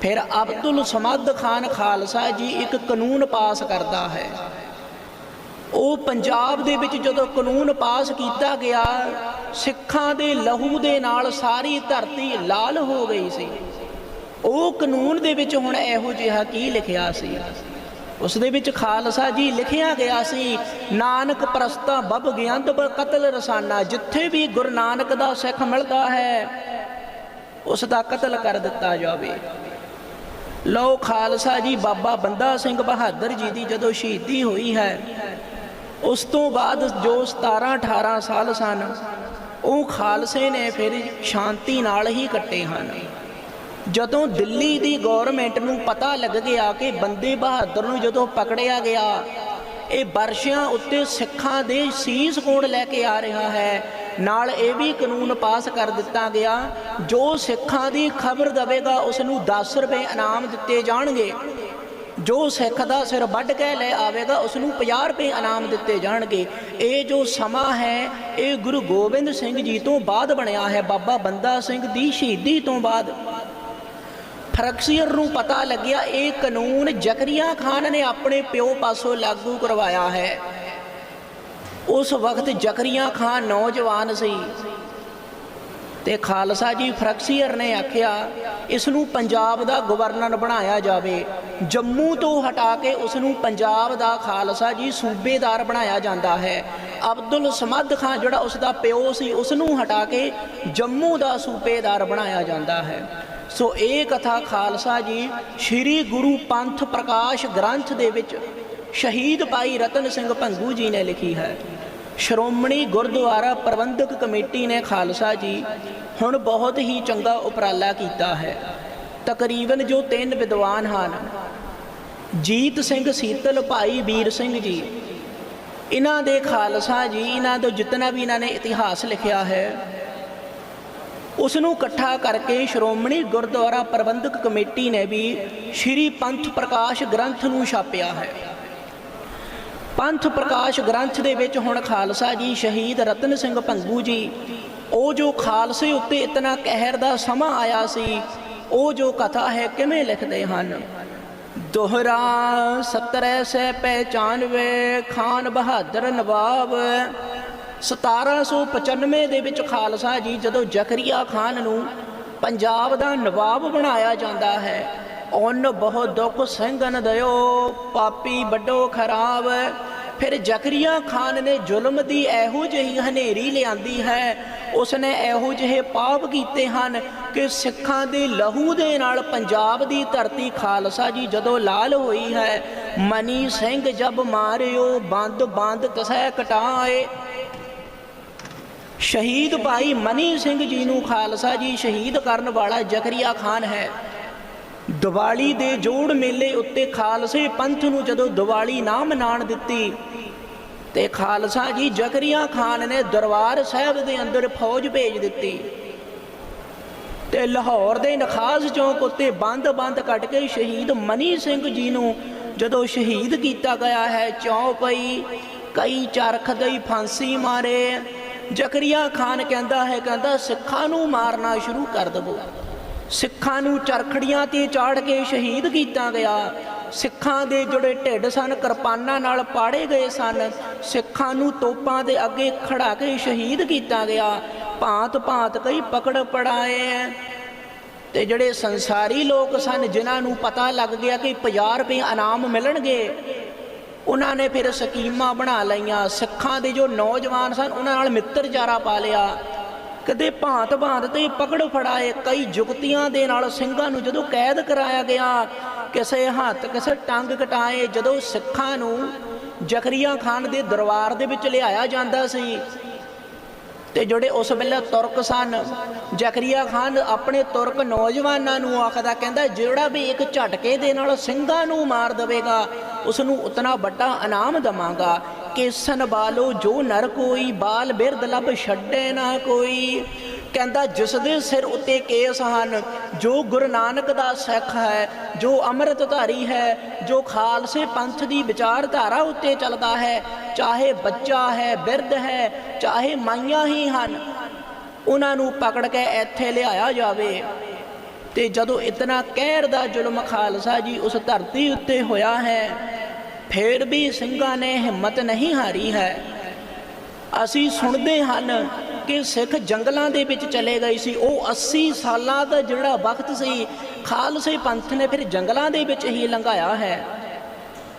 ਫਿਰ ਅਬਦੁਲ ਸਮਦ ਖਾਨ ਖਾਲਸਾ ਜੀ ਇੱਕ ਕਾਨੂੰਨ ਪਾਸ ਕਰਦਾ ਹੈ। ਉਹ ਪੰਜਾਬ ਦੇ ਵਿੱਚ ਜਦੋਂ ਕਾਨੂੰਨ ਪਾਸ ਕੀਤਾ ਗਿਆ, ਸਿੱਖਾਂ ਦੇ ਲਹੂ ਦੇ ਨਾਲ ਸਾਰੀ ਧਰਤੀ ਲਾਲ ਹੋ ਗਈ ਸੀ। ਉਹ ਕਾਨੂੰਨ ਦੇ ਵਿੱਚ ਹੁਣ ਇਹੋ ਜਿਹਾ ਕੀ ਲਿਖਿਆ ਸੀ? ਉਸ ਦੇ ਵਿੱਚ ਖਾਲਸਾ ਜੀ ਲਿਖਿਆ ਗਿਆ ਸੀ, ਨਾਨਕ ਪ੍ਰਸਤਾ ਬਬ ਗਿਆੰਤ ਬ ਕਤਲ ਰਸਾਨਾ, ਜਿੱਥੇ ਵੀ ਗੁਰੂ ਨਾਨਕ ਦਾ ਸਿੱਖ ਮਿਲਦਾ ਹੈ, ਉਸ ਦਾ ਕਤਲ ਕਰ ਦਿੱਤਾ ਜਾਵੇ। ਲਓ ਖਾਲਸਾ ਜੀ, ਬਾਬਾ ਬੰਦਾ ਸਿੰਘ ਬਹਾਦਰ ਜੀ ਦੀ ਜਦੋਂ ਸ਼ਹੀਦੀ ਹੋਈ ਹੈ ਉਸ ਤੋਂ ਬਾਅਦ ਜੋ 17 18 ਸਾਲ ਸਨ, ਉਹ ਖਾਲਸੇ ਨੇ ਫਿਰ ਸ਼ਾਂਤੀ ਨਾਲ ਹੀ ਕੱਟੇ ਹਨ। ਜਦੋਂ ਦਿੱਲੀ ਦੀ ਗਵਰਨਮੈਂਟ ਨੂੰ ਪਤਾ ਲੱਗ ਗਿਆ ਕਿ ਬੰਦੇ ਬਹਾਦਰ ਨੂੰ ਜਦੋਂ ਪਕੜਿਆ ਗਿਆ, ਇਹ ਬਰਸ਼ਿਆਂ ਉੱਤੇ ਸਿੱਖਾਂ ਦੇ ਸੀਸ ਕੋਣ ਲੈ ਕੇ ਆ ਰਿਹਾ ਹੈ, ਨਾਲ ਇਹ ਵੀ ਕਾਨੂੰਨ ਪਾਸ ਕਰ ਦਿੱਤਾ ਗਿਆ, ਜੋ ਸਿੱਖਾਂ ਦੀ ਖਬਰ ਦਵੇਗਾ ਉਸ ਨੂੰ 10 ਰੁਪਏ ਇਨਾਮ ਦਿੱਤੇ ਜਾਣਗੇ। ਜੋ ਸਿੱਖ ਦਾ ਸਿਰ ਵੱਢ ਕੇ ਲੈ ਆਵੇਗਾ ਉਸ ਨੂੰ 50 ਰੁਪਏ ਇਨਾਮ ਦਿੱਤੇ ਜਾਣਗੇ। ਇਹ ਜੋ ਸਮਾਂ ਹੈ, ਇਹ ਗੁਰੂ ਗੋਬਿੰਦ ਸਿੰਘ ਜੀ ਤੋਂ ਬਾਅਦ ਬਣਿਆ ਹੈ। ਬਾਬਾ ਬੰਦਾ ਸਿੰਘ ਦੀ ਸ਼ਹੀਦੀ ਤੋਂ ਬਾਅਦ। ਫਰਕਸੀਅਰ ਨੂੰ ਪਤਾ ਲੱਗਿਆ, ਇਹ ਕਾਨੂੰਨ ਜ਼ਕਰੀਆ ਖਾਨ ਨੇ ਆਪਣੇ ਪਿਓ ਪਾਸੋਂ ਲਾਗੂ ਕਰਵਾਇਆ ਹੈ। ਉਸ ਵਕਤ ਜ਼ਕਰੀਆ ਖਾਨ ਨੌਜਵਾਨ ਸੀ। ਤੇ ਖਾਲਸਾ ਜੀ ਫਰਕਸੀਅਰ ਨੇ ਆਖਿਆ, ਇਸ ਨੂੰ ਪੰਜਾਬ ਦਾ ਗਵਰਨਰ ਬਣਾਇਆ ਜਾਵੇ। ਜੰਮੂ ਤੋਂ ਹਟਾ ਕੇ ਉਸ ਨੂੰ ਪੰਜਾਬ ਦਾ ਖਾਲਸਾ ਜੀ ਸੂਬੇਦਾਰ ਬਣਾਇਆ ਜਾਂਦਾ ਹੈ। ਅਬਦੁਲ ਸਮਦ ਖਾਨ ਜਿਹੜਾ ਉਸ ਦਾ ਪਿਓ ਸੀ, ਉਸ ਨੂੰ ਹਟਾ ਕੇ ਜੰਮੂ ਦਾ ਸੂਬੇਦਾਰ ਬਣਾਇਆ ਜਾਂਦਾ ਹੈ। ਸੋ ਇਹ ਕਥਾ ਖਾਲਸਾ ਜੀ ਸ੍ਰੀ ਗੁਰੂ ਪੰਥ ਪ੍ਰਕਾਸ਼ ਗ੍ਰੰਥ ਦੇ ਵਿੱਚ ਸ਼ਹੀਦ ਭਾਈ ਰਤਨ ਸਿੰਘ ਭੰਗੂ ਜੀ ਨੇ ਲਿਖੀ ਹੈ। ਸ਼੍ਰੋਮਣੀ ਗੁਰਦੁਆਰਾ ਪ੍ਰਬੰਧਕ ਕਮੇਟੀ ਨੇ ਖਾਲਸਾ ਜੀ ਹੁਣ ਬਹੁਤ ਹੀ ਚੰਗਾ ਉਪਰਾਲਾ ਕੀਤਾ ਹੈ। ਤਕਰੀਬਨ ਜੋ ਤਿੰਨ ਵਿਦਵਾਨ ਹਨ, ਜੀਤ ਸਿੰਘ ਸੀਤਲ, ਭਾਈ ਵੀਰ ਸਿੰਘ ਜੀ, ਇਹਨਾਂ ਦੇ ਖਾਲਸਾ ਜੀ, ਇਹਨਾਂ ਤੋਂ ਜਿੰਨਾ ਵੀ ਇਹਨਾਂ ਨੇ ਇਤਿਹਾਸ ਲਿਖਿਆ ਹੈ ਉਸ ਨੂੰ ਇਕੱਠਾ ਕਰਕੇ ਸ਼੍ਰੋਮਣੀ ਗੁਰਦੁਆਰਾ ਪ੍ਰਬੰਧਕ ਕਮੇਟੀ ਨੇ ਵੀ ਸ਼੍ਰੀ ਪੰਥ ਪ੍ਰਕਾਸ਼ ਗ੍ਰੰਥ ਨੂੰ ਛਾਪਿਆ ਹੈ। ਪੰਥ ਪ੍ਰਕਾਸ਼ ਗ੍ਰੰਥ ਦੇ ਵਿੱਚ ਹੁਣ ਖਾਲਸਾ ਜੀ ਸ਼ਹੀਦ ਰਤਨ ਸਿੰਘ ਭੰਗੂ ਜੀ, ਉਹ ਜੋ ਖਾਲਸੇ ਉੱਤੇ ਇਤਨਾ ਕਹਿਰ ਦਾ ਸਮਾਂ ਆਇਆ ਸੀ, ਉਹ ਜੋ ਕਥਾ ਹੈ ਕਿਵੇਂ ਲਿਖਦੇ ਹਨ? ਦੋਹਰਾ 1795 ਖਾਨ ਬਹਾਦਰ ਨਵਾਬ। 1795 ਦੇ ਵਿੱਚ ਖਾਲਸਾ ਜੀ ਜਦੋਂ ਜ਼ਕਰੀਆ ਖਾਨ ਨੂੰ ਪੰਜਾਬ ਦਾ ਨਵਾਬ ਬਣਾਇਆ ਜਾਂਦਾ ਹੈ, ਉਹਨ ਬਹੁਤ ਦੁੱਖ ਸਿੰਘਨ ਦਇਓ ਪਾਪੀ ਵੱਡੋ ਖਰਾਬ। ਫਿਰ ਜ਼ਕਰੀਆ ਖਾਨ ਨੇ ਜ਼ੁਲਮ ਦੀ ਇਹੋ ਜਿਹੀ ਹਨੇਰੀ ਲਿਆਂਦੀ ਹੈ। ਉਸਨੇ ਇਹੋ ਜਿਹੇ ਪਾਪ ਕੀਤੇ ਹਨ ਕਿ ਸਿੱਖਾਂ ਦੇ ਲਹੂ ਦੇ ਨਾਲ ਪੰਜਾਬ ਦੀ ਧਰਤੀ ਖਾਲਸਾ ਜੀ ਜਦੋਂ ਲਾਲ ਹੋਈ ਹੈ, ਮਨੀ ਸਿੰਘ ਜਬ ਮਾਰਿਓ, ਬੰਦ ਬੰਦ ਤਸੈ ਕਟਾਏ। ਸ਼ਹੀਦ ਭਾਈ ਮਨੀ ਸਿੰਘ ਜੀ ਨੂੰ ਖਾਲਸਾ ਜੀ ਸ਼ਹੀਦ ਕਰਨ ਵਾਲਾ ਜ਼ਕਰੀਆ ਖਾਨ ਹੈ। ਦੀਵਾਲੀ ਦੇ ਜੋੜ ਮੇਲੇ ਉੱਤੇ ਖਾਲਸੇ ਪੰਥ ਨੂੰ ਜਦੋਂ ਦੀਵਾਲੀ ਨਾ ਮਨਾਣ ਦਿੱਤੀ, ਤੇ ਖਾਲਸਾ ਜੀ ਜ਼ਕਰੀਆ ਖਾਨ ਨੇ ਦਰਬਾਰ ਸਾਹਿਬ ਦੇ ਅੰਦਰ ਫੌਜ ਭੇਜ ਦਿੱਤੀ। ਤੇ ਲਾਹੌਰ ਦੇ ਨਖਾਸ ਚੌਂਕ ਉੱਤੇ ਬੰਦ-ਬੰਦ ਕੱਟ ਕੇ ਸ਼ਹੀਦ ਮਨੀ ਸਿੰਘ ਜੀ ਨੂੰ ਜਦੋਂ ਸ਼ਹੀਦ ਕੀਤਾ ਗਿਆ ਹੈ, ਚੌਂ ਪਈ, ਕਈ ਚਰਖ ਗਈ, ਫਾਂਸੀ ਮਾਰੇ। ਜ਼ਕਰੀਆ ਖਾਨ ਕਹਿੰਦਾ ਹੈ, ਕਹਿੰਦਾ ਸਿੱਖਾਂ ਨੂੰ ਮਾਰਨਾ ਸ਼ੁਰੂ ਕਰ ਦਵੋ। ਸਿੱਖਾਂ ਨੂੰ ਚਰਖੜੀਆਂ ਤੇ ਚਾੜ ਕੇ ਸ਼ਹੀਦ ਕੀਤਾ ਗਿਆ। ਸਿੱਖਾਂ ਦੇ ਜਿਹੜੇ ਢਿੱਡ ਸਨ, ਕਿਰਪਾਨਾਂ ਨਾਲ ਪਾੜੇ ਗਏ ਸਨ। ਸਿੱਖਾਂ ਨੂੰ ਤੋਪਾਂ ਦੇ ਅੱਗੇ ਖੜਾ ਕੇ ਸ਼ਹੀਦ ਕੀਤਾ ਗਿਆ। ਭਾਂਤ ਭਾਂਤ ਕਈ ਪਕੜ ਪੜਾਏ ਐ। ਤੇ ਜਿਹੜੇ ਸੰਸਾਰੀ ਲੋਕ ਸਨ, ਜਿਨ੍ਹਾਂ ਨੂੰ ਪਤਾ ਲੱਗ ਗਿਆ ਕਿ 50 ਰੁਪਏ ਇਨਾਮ ਮਿਲਣਗੇ, ਉਹਨਾਂ ਨੇ ਫਿਰ ਸਕੀਮਾਂ ਬਣਾ ਲਈਆਂ। ਸਿੱਖਾਂ ਦੇ ਜੋ ਨੌਜਵਾਨ ਸਨ, ਉਹਨਾਂ ਨਾਲ ਮਿੱਤਰਜਾਰਾ ਪਾ ਲਿਆ। ਕਦੇ ਭਾਂਤ ਭਾਂਤ ਤੇ ਪਕੜ ਫੜਾਏ, ਕਈ ਜੁਗਤੀਆਂ ਦੇ ਨਾਲ ਸਿੰਘਾਂ ਨੂੰ ਜਦੋਂ ਕੈਦ ਕਰਾਇਆ ਗਿਆ, ਕਿਸੇ ਹੱਥ, ਕਿਸੇ ਟੰਗ ਕਟਾਏ, ਜਦੋਂ ਸਿੱਖਾਂ ਨੂੰ ਜ਼ਕਰੀਆ ਖਾਨ ਦੇ ਦਰਬਾਰ ਦੇ ਵਿੱਚ ਲਿਆਇਆ ਜਾਂਦਾ ਸੀ ਤੇ ਜਿਹੜੇ ਉਸ ਵੇਲੇ ਤੁਰਕ ਸਨ, ਜ਼ਕਰੀਆ ਖਾਨ ਆਪਣੇ ਤੁਰਕ ਨੌਜਵਾਨਾਂ ਨੂੰ ਆਖਦਾ ਕਹਿੰਦਾ, ਜਿਹੜਾ ਵੀ ਇੱਕ ਝਟਕੇ ਦੇ ਨਾਲ ਸਿੰਘਾਂ ਨੂੰ ਮਾਰ ਦੇਵੇਗਾ ਉਸ ਨੂੰ ਉਤਨਾ ਵੱਡਾ ਇਨਾਮ ਦਵਾਂਗਾ। ਕੇਸਨ ਬਾਲੋ ਜੋ ਨਰ ਕੋਈ, ਬਾਲ ਬਿਰਦ ਲਬ ਛੱਡੇ ਨਾ ਕੋਈ। ਕਹਿੰਦਾ, ਜਿਸ ਦੇ ਸਿਰ ਉੱਤੇ ਕੇਸ ਹਨ, ਜੋ ਗੁਰੂ ਨਾਨਕ ਦਾ ਸਿੱਖ ਹੈ, ਜੋ ਅੰਮ੍ਰਿਤ ਧਾਰੀ ਹੈ, ਜੋ ਖਾਲਸੇ ਪੰਥ ਦੀ ਵਿਚਾਰਧਾਰਾ ਉੱਤੇ ਚੱਲਦਾ ਹੈ, ਚਾਹੇ ਬੱਚਾ ਹੈ, ਬਿਰਧ ਹੈ, ਚਾਹੇ ਮਾਈਆਂ ਹੀ ਹਨ, ਉਹਨਾਂ ਨੂੰ ਪਕੜ ਕੇ ਇੱਥੇ ਲਿਆਇਆ ਜਾਵੇ। ਤੇ ਜਦੋਂ ਇਤਨਾ ਕਹਿਰ ਦਾ ਜ਼ੁਲਮ ਖਾਲਸਾ ਜੀ ਉਸ ਧਰਤੀ ਉੱਤੇ ਹੋਇਆ ਹੈ, ਫੇਰ ਵੀ ਸਿੰਘਾਂ ਨੇ ਹਿੰਮਤ ਨਹੀਂ ਹਾਰੀ ਹੈ। ਅਸੀਂ ਸੁਣਦੇ ਹਨ ਕਿ ਸਿੱਖ ਜੰਗਲਾਂ ਦੇ ਵਿੱਚ ਚਲੇ ਗਏ ਸੀ। ਉਹ 80 ਸਾਲਾਂ ਦਾ ਜਿਹੜਾ ਵਕਤ ਸੀ, ਖਾਲਸੇ ਪੰਥ ਨੇ ਫਿਰ ਜੰਗਲਾਂ ਦੇ ਵਿੱਚ ਹੀ ਲੰਘਾਇਆ ਹੈ।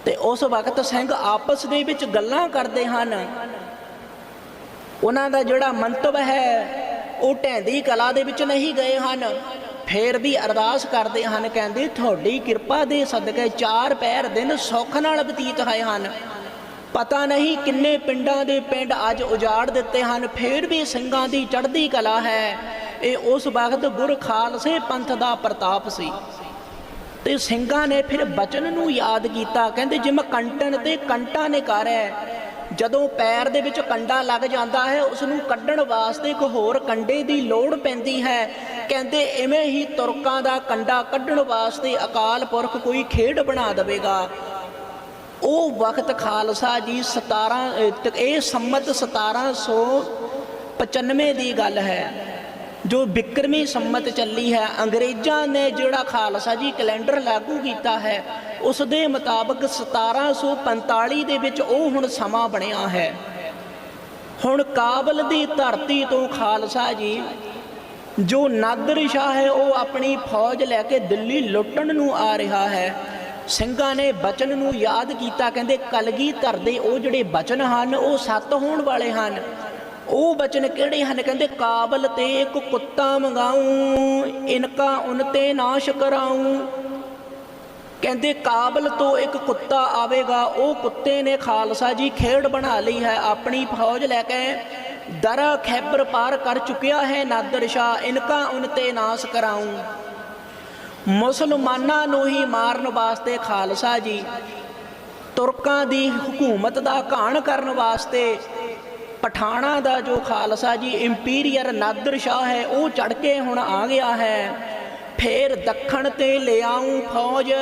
ਤੇ ਉਸ ਵਕਤ ਸਿੰਘ ਆਪਸ ਦੇ ਵਿੱਚ ਗੱਲਾਂ ਕਰਦੇ ਹਨ। ਉਹਨਾਂ ਦਾ ਜਿਹੜਾ ਮੰਤਵ ਹੈ, ਉਹ ਢੈਂਦੀ ਕਲਾ ਦੇ ਵਿੱਚ ਨਹੀਂ ਗਏ ਹਨ। ਫੇਰ ਵੀ ਅਰਦਾਸ ਕਰਦੇ ਹਨ, ਕਹਿੰਦੇ, ਤੁਹਾਡੀ ਕਿਰਪਾ ਦੇ ਸਦਕੇ ਚਾਰ ਪੈਰ ਦਿਨ ਸੁੱਖ ਨਾਲ ਬਤੀਤ ਹੋਏ ਹਨ। ਪਤਾ ਨਹੀਂ ਕਿੰਨੇ ਪਿੰਡਾਂ ਦੇ ਪਿੰਡ ਅੱਜ ਉਜਾੜ ਦਿੱਤੇ ਹਨ, ਫੇਰ ਵੀ ਸਿੰਘਾਂ ਦੀ ਚੜ੍ਹਦੀ ਕਲਾ ਹੈ। ਇਹ ਉਸ ਵਕਤ ਗੁਰ ਖਾਲਸੇ ਪੰਥ ਦਾ ਪ੍ਰਤਾਪ ਸੀ। ਤੇ ਸਿੰਘਾਂ ਨੇ ਫਿਰ ਬਚਨ ਨੂੰ ਯਾਦ ਕੀਤਾ। ਕਹਿੰਦੇ, ਜਿਮ ਕੰਟਣ ਤੇ ਕੰਟਾ ਨੇ ਕਰ। ਹੈ ਜਦੋਂ ਪੈਰ ਦੇ ਵਿੱਚ ਕੰਡਾ ਲੱਗ ਜਾਂਦਾ ਹੈ ਉਸ ਨੂੰ ਕੱਢਣ ਵਾਸਤੇ ਇੱਕ ਹੋਰ ਕੰਡੇ ਦੀ ਲੋੜ ਪੈਂਦੀ ਹੈ। ਕਹਿੰਦੇ ਐਵੇਂ ਹੀ ਤੁਰਕਾਂ ਦਾ ਕੰਡਾ ਕੱਢਣ ਵਾਸਤੇ ਅਕਾਲ ਪੁਰਖ ਕੋਈ ਖੇਡ ਬਣਾ ਦੇਵੇਗਾ। ਉਹ ਵਕਤ ਖਾਲਸਾ ਜੀ 17 ਅਹ, ਤ- ਇਹ ਸੰਮਤ 1795 ਦੀ ਗੱਲ ਹੈ ਜੋ ਬਿਕਰਮੀ ਸੰਮਤ ਚੱਲੀ ਹੈ। ਅੰਗਰੇਜ਼ਾਂ ਨੇ ਜਿਹੜਾ ਖਾਲਸਾ ਜੀ ਕੈਲੰਡਰ ਲਾਗੂ ਕੀਤਾ ਹੈ ਉਸ ਦੇ ਮੁਤਾਬਕ 1745 ਦੇ ਵਿੱਚ ਉਹ ਹੁਣ ਸਮਾਂ ਬਣਿਆ ਹੈ। ਹੁਣ ਕਾਬਲ ਦੀ ਧਰਤੀ ਤੋਂ ਖਾਲਸਾ ਜੀ ਜੋ ਨਾਦਰ ਸ਼ਾਹ ਹੈ ਉਹ ਆਪਣੀ ਫੌਜ ਲੈ ਕੇ ਦਿੱਲੀ ਲੁੱਟਣ ਨੂੰ ਆ ਰਿਹਾ ਹੈ। ਸਿੰਘਾਂ ਨੇ ਬਚਨ ਨੂੰ ਯਾਦ ਕੀਤਾ, ਕਹਿੰਦੇ ਕਲਗੀ ਧਰਦੇ ਉਹ ਜਿਹੜੇ ਬਚਨ ਹਨ, ਉਹ ਸੱਤ ਹੋਣ ਵਾਲੇ ਹਨ। ਉਹ ਬਚਨ ਕਿਹੜੇ ਹਨ? ਕਹਿੰਦੇ ਕਾਬਲ ਤੇ ਇੱਕ ਕੁੱਤਾ ਮੰਗਾਉ, ਇਨਕਾ ਉਨ ਤੇ ਨਾਸ਼ ਕਰਾਉ। ਕਹਿੰਦੇ ਕਾਬਲ ਤੋਂ ਇੱਕ ਕੁੱਤਾ ਆਵੇਗਾ, ਉਹ ਕੁੱਤੇ ਨੇ ਖਾਲਸਾ ਜੀ ਖੇਡ ਬਣਾ ਲਈ ਹੈ, ਆਪਣੀ ਫੌਜ ਲੈ ਕੇ ਦਰਾ ਖੈਬਰ ਪਾਰ ਕਰ ਚੁੱਕਿਆ ਹੈ ਨਾਦਰ ਸ਼ਾਹ, ਇਨਕਾ ਉਨ ਤੇ ਨਾਸ ਕਰਾਉ। ਮੁਸਲਮਾਨਾਂ ਨੂੰ ਹੀ ਮਾਰਨ ਵਾਸਤੇ ਖਾਲਸਾ ਜੀ, ਤੁਰਕਾਂ ਦੀ ਹਕੂਮਤ ਦਾ ਘਾਣ ਕਰਨ ਵਾਸਤੇ ਪਠਾਣਾ ਦਾ ਜੋ ਖਾਲਸਾ ਜੀ, ਇੰਪੀਰੀਅਰ ਨਾਦਰ ਸ਼ਾਹ ਹੈ, ਉਹ ਚੜ ਕੇ ਹੁਣ ਆ ਗਿਆ ਹੈ। ਫੇਰ ਦੱਖਣ ਤੇ ਲਿਆਉਂ ਫੌਜ।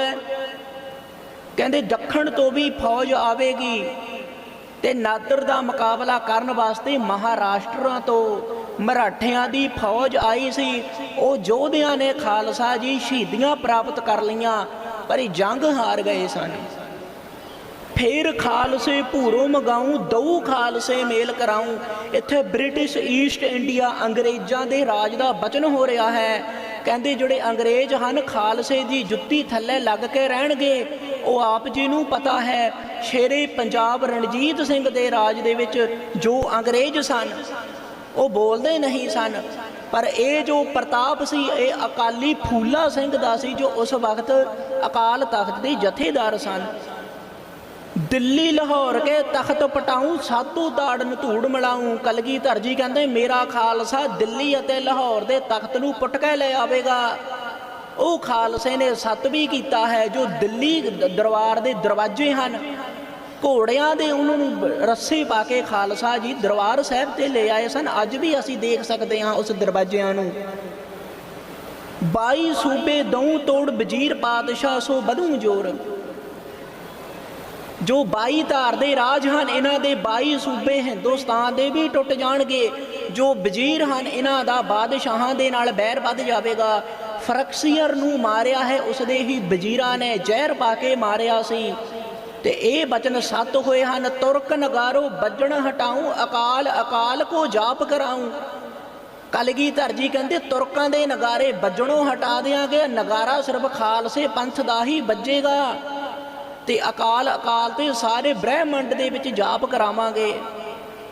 ਕਹਿੰਦੇ ਦੱਖਣ ਤੋਂ ਵੀ ਫੌਜ ਆਵੇਗੀ। ਤੇ ਨਾਦਰ ਦਾ ਮੁਕਾਬਲਾ ਕਰਨ ਵਾਸਤੇ ਮਹਾਰਾਸ਼ਟਰਾਂ ਤੋਂ ਮਰਾਠਿਆਂ ਦੀ ਫੌਜ ਆਈ ਸੀ। ਉਹ ਯੋਧਿਆਂ ਨੇ ਖਾਲਸਾ ਜੀ ਸ਼ਹੀਦੀਆਂ ਪ੍ਰਾਪਤ ਕਰ ਲਈਆਂ, ਪਰ ਜੰਗ ਹਾਰ ਗਏ ਸਨ। ਫੇਰ ਖਾਲਸੇ ਭੂਰੋਂ ਮਗਾਉ, ਦਊ ਖਾਲਸੇ ਮੇਲ ਕਰਾਉਂ। ਇੱਥੇ ਬ੍ਰਿਟਿਸ਼ ਈਸਟ ਇੰਡੀਆ ਅੰਗਰੇਜ਼ਾਂ ਦੇ ਰਾਜ ਦਾ ਬਚਨ ਹੋ ਰਿਹਾ ਹੈ। ਕਹਿੰਦੇ ਜਿਹੜੇ ਅੰਗਰੇਜ਼ ਹਨ, ਖਾਲਸੇ ਦੀ ਜੁੱਤੀ ਥੱਲੇ ਲੱਗ ਕੇ ਰਹਿਣਗੇ, ਉਹ ਆਪ ਜੀ ਨੂੰ ਪਤਾ ਹੈ। ਸ਼ੇਰੇ ਪੰਜਾਬ ਰਣਜੀਤ ਸਿੰਘ ਦੇ ਰਾਜ ਦੇ ਵਿੱਚ ਜੋ ਅੰਗਰੇਜ਼ ਸਨ, ਉਹ ਬੋਲਦੇ ਨਹੀਂ ਸਨ। ਪਰ ਇਹ ਜੋ ਪ੍ਰਤਾਪ ਸੀ, ਇਹ ਅਕਾਲੀ ਫੂਲਾ ਸਿੰਘ ਦਾ ਸੀ, ਜੋ ਉਸ ਵਕਤ ਅਕਾਲ ਤਖਤ ਦੇ ਜਥੇਦਾਰ ਸਨ। ਦਿੱਲੀ, ਲਾਹੌਰ ਕੇ ਤਖਤ ਪਟਾਉਂ ਸਾਧੂ ਤਾੜਨ ਧੂੜ ਮਿਲਾਉਂ ਕਲਗੀ ਧਰਜੀ ਕਹਿੰਦੇ, ਮੇਰਾ ਖਾਲਸਾ ਦਿੱਲੀ ਅਤੇ ਲਾਹੌਰ ਦੇ ਤਖਤ ਨੂੰ ਪੁੱਟ ਕੇ ਲੈ ਆਵੇਗਾ। ਉਹ ਖਾਲਸੇ ਨੇ ਸਤ ਵੀ ਕੀਤਾ ਹੈ, ਜੋ ਦਿੱਲੀ ਦਰਬਾਰ ਦੇ ਦਰਵਾਜ਼ੇ ਹਨ। ਘੋੜਿਆਂ ਦੇ ਉਹਨਾਂ ਨੂੰ ਰੱਸੇ ਪਾ ਕੇ ਖਾਲਸਾ ਜੀ ਦਰਬਾਰ ਸਾਹਿਬ ਤੇ ਲੈ ਆਏ ਸਨ। ਅੱਜ ਵੀ ਅਸੀਂ ਦੇਖ ਸਕਦੇ ਹਾਂ ਉਸ ਦਰਵਾਜ਼ਿਆਂ ਨੂੰ। 22 ਸੂਬੇ ਦਉ ਤੋੜ ਵਜ਼ੀਰ ਪਾਤਸ਼ਾਹ ਸੋ ਵਧੂ ਜੋਰ। ਜੋ 22 ਧਾਰ ਦੇ ਰਾਜ ਹਨ, ਇਹਨਾਂ ਦੇ 22 ਸੂਬੇ ਹਿੰਦੁਸਤਾਨ ਦੇ ਵੀ ਟੁੱਟ ਜਾਣਗੇ। ਜੋ ਵਜ਼ੀਰ ਹਨ, ਇਹਨਾਂ ਦਾ ਬਾਦਸ਼ਾਹਾਂ ਦੇ ਨਾਲ ਬੈਰ ਵੱਧ ਜਾਵੇਗਾ। ਫਰਕਸੀਅਰ ਨੂੰ ਮਾਰਿਆ ਹੈ, ਉਸਦੇ ਹੀ ਵਜ਼ੀਰਾਂ ਨੇ ਜ਼ਹਿਰ ਪਾ ਕੇ ਮਾਰਿਆ ਸੀ। ਤੇ ਇਹ ਬਚਨ ਸੱਤ ਹੋਏ ਹਨ, ਤੁਰਕ ਨਗਾਰੋ ਬੱਜਣ ਹਟਾਉ, ਅਕਾਲ ਅਕਾਲ ਕੋ ਜਾਪ ਕਰਾਉ। ਕਲਗੀਧਰ ਜੀ ਕਹਿੰਦੇ, ਤੁਰਕਾਂ ਦੇ ਨਗਾਰੇ ਵੱਜਣੋਂ ਹਟਾ ਦਿਆਂਗੇ, ਨਗਾਰਾ ਸਿਰਫ ਖਾਲਸੇ ਪੰਥ ਦਾ ਹੀ ਵੱਜੇਗਾ। ਤੇ ਅਕਾਲ ਅਕਾਲ ਤੇ ਸਾਰੇ ਬ੍ਰਹਿਮੰਡ ਦੇ ਵਿੱਚ ਜਾਪ ਕਰਾਵਾਂਗੇ।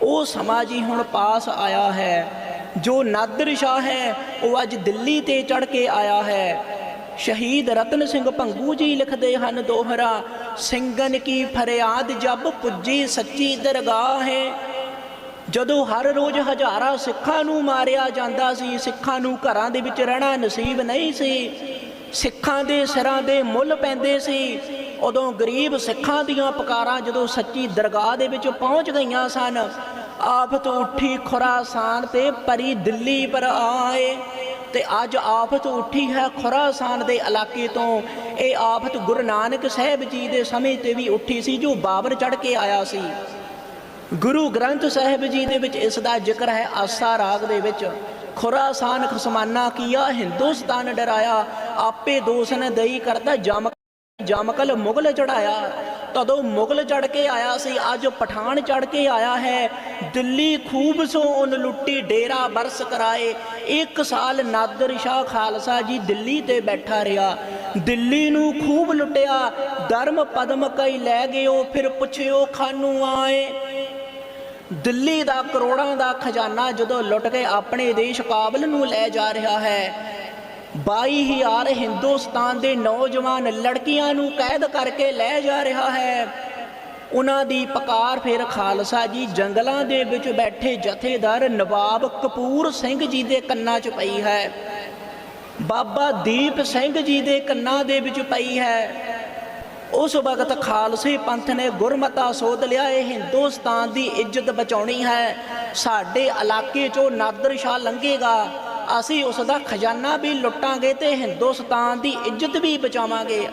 ਉਹ ਸਮਾਂ ਜੀ ਹੁਣ ਪਾਸ ਆਇਆ ਹੈ। ਜੋ ਨਾਦਰ ਸ਼ਾਹ ਹੈ, ਉਹ ਅੱਜ ਦਿੱਲੀ ਤੇ ਚੜ ਕੇ ਆਇਆ ਹੈ। ਸ਼ਹੀਦ ਰਤਨ ਸਿੰਘ ਭੰਗੂ ਜੀ ਲਿਖਦੇ ਹਨ ਦੋਹਰਾ, ਸਿੰਘਨ ਕੀ ਫਰਿਆਦ ਜਬ ਪੁੱਜੀ ਸੱਚੀ ਦਰਗਾਹ ਹੈ। ਜਦੋਂ ਹਰ ਰੋਜ਼ ਹਜ਼ਾਰਾਂ ਸਿੱਖਾਂ ਨੂੰ ਮਾਰਿਆ ਜਾਂਦਾ ਸੀ, ਸਿੱਖਾਂ ਨੂੰ ਘਰਾਂ ਦੇ ਵਿੱਚ ਰਹਿਣਾ ਨਸੀਬ ਨਹੀਂ ਸੀ। ਸਿੱਖਾਂ ਦੇ ਸਿਰਾਂ ਦੇ ਮੁੱਲ ਪੈਂਦੇ ਸੀ। ਉਦੋਂ ਗਰੀਬ ਸਿੱਖਾਂ ਦੀਆਂ ਪੁਕਾਰਾਂ ਜਦੋਂ ਸੱਚੀ ਦਰਗਾਹ ਦੇ ਵਿੱਚ ਪਹੁੰਚ ਗਈਆਂ ਸਨ ਆਫਤ ਉੱਠੀ ਖੁਰਾਸਾਨ ਤੇ ਪਰੀ ਦਿੱਲੀ ਪਰ ਆਏ। ਤੇ ਅੱਜ ਆਫਤ ਉੱਠੀ ਹੈ ਖੁਰਾਸਾਨ ਦੇ ਇਲਾਕੇ ਤੋਂ। ਇਹ ਆਫਤ ਗੁਰੂ ਨਾਨਕ ਸਾਹਿਬ ਜੀ ਦੇ ਸਮੇਂ ਤੇ ਵੀ ਉੱਠੀ ਸੀ, ਜੋ ਬਾਬਰ ਚੜ ਕੇ ਆਇਆ ਸੀ। ਗੁਰੂ ਗ੍ਰੰਥ ਸਾਹਿਬ ਜੀ ਦੇ ਵਿੱਚ ਇਸ ਦਾ ਜ਼ਿਕਰ ਹੈ ਆਸਾ ਰਾਗ ਦੇ ਵਿੱਚ। ਖੁਰਾਸਾਨ ਖਸਮਾਨਾ ਕੀਆ, ਹਿੰਦੁਸਤਾਨ ਡਰਾਇਆ, ਆਪੇ ਦੋਸ ਨੇ ਦਈ ਕਰਦਾ ਜਮ ਜਮਕਲ ਮੁਗਲ ਚੜਾਇਆ ਤਦੋਂ ਮੁਗਲ ਚੜ ਕੇ ਆਇਆ ਸੀ, ਅੱਜ ਪਠਾਨ ਚੜ ਕੇ ਆਇਆ ਹੈ। ਦਿੱਲੀ ਖੂਬ ਸੋ ਉਨ ਲੁੱਟੀ, ਡੇਰਾ ਬਰਸ ਕਰਾਏ। ਇੱਕ ਸਾਲ ਨਾਦਰ ਸ਼ਾਹ ਖਾਲਸਾ ਜੀ ਦਿੱਲੀ ਤੇ ਬੈਠਾ ਰਿਹਾ। ਦਿੱਲੀ ਨੂੰ ਖੂਬ ਲੁੱਟਿਆ, ਧਰਮ ਪਦਮ ਕਈ ਲੈ ਗਇਓ ਫਿਰ ਪੁੱਛਿਓ, ਖਾਨੂ ਆਏ? ਦਿੱਲੀ ਦਾ ਕਰੋੜਾਂ ਦਾ ਖਜ਼ਾਨਾ ਜਦੋਂ ਲੁੱਟ ਕੇ ਆਪਣੇ ਦੇਸ਼ ਕਾਬਲ ਨੂੰ ਲੈ ਜਾ ਰਿਹਾ ਹੈ 22000 ਹਿੰਦੁਸਤਾਨ ਦੇ ਨੌਜਵਾਨ ਲੜਕੀਆਂ ਨੂੰ ਕੈਦ ਕਰਕੇ ਲੈ ਜਾ ਰਿਹਾ ਹੈ। ਉਹਨਾਂ ਦੀ ਪਕਾਰ ਫਿਰ ਖਾਲਸਾ ਜੀ ਜੰਗਲਾਂ ਦੇ ਵਿੱਚ ਬੈਠੇ ਜਥੇਦਾਰ ਨਵਾਬ ਕਪੂਰ ਸਿੰਘ ਜੀ ਦੇ ਕੰਨਾਂ 'ਚ ਪਈ ਹੈ। ਬਾਬਾ ਦੀਪ ਸਿੰਘ ਜੀ ਦੇ ਕੰਨਾਂ ਦੇ ਵਿੱਚ ਪਈ ਹੈ। ਉਸ ਵਕਤ ਖਾਲਸੇ ਪੰਥ ਨੇ ਗੁਰਮਤਾ ਸੋਧ ਲਿਆ, ਇਹ ਹਿੰਦੁਸਤਾਨ ਦੀ ਇੱਜ਼ਤ ਬਚਾਉਣੀ ਹੈ। ਸਾਡੇ ਇਲਾਕੇ 'ਚੋਂ ਨਾਦਰ ਸ਼ਾਹ ਲੰਘੇਗਾ। ਅਸੀਂ ਉਸ ਦਾ ਖਜ਼ਾਨਾ ਵੀ ਲੁੱਟਾਂਗੇ ਤੇ ਹਿੰਦੁਸਤਾਨ ਦੀ ਇੱਜ਼ਤ ਵੀ ਬਚਾਵਾਂਗੇ।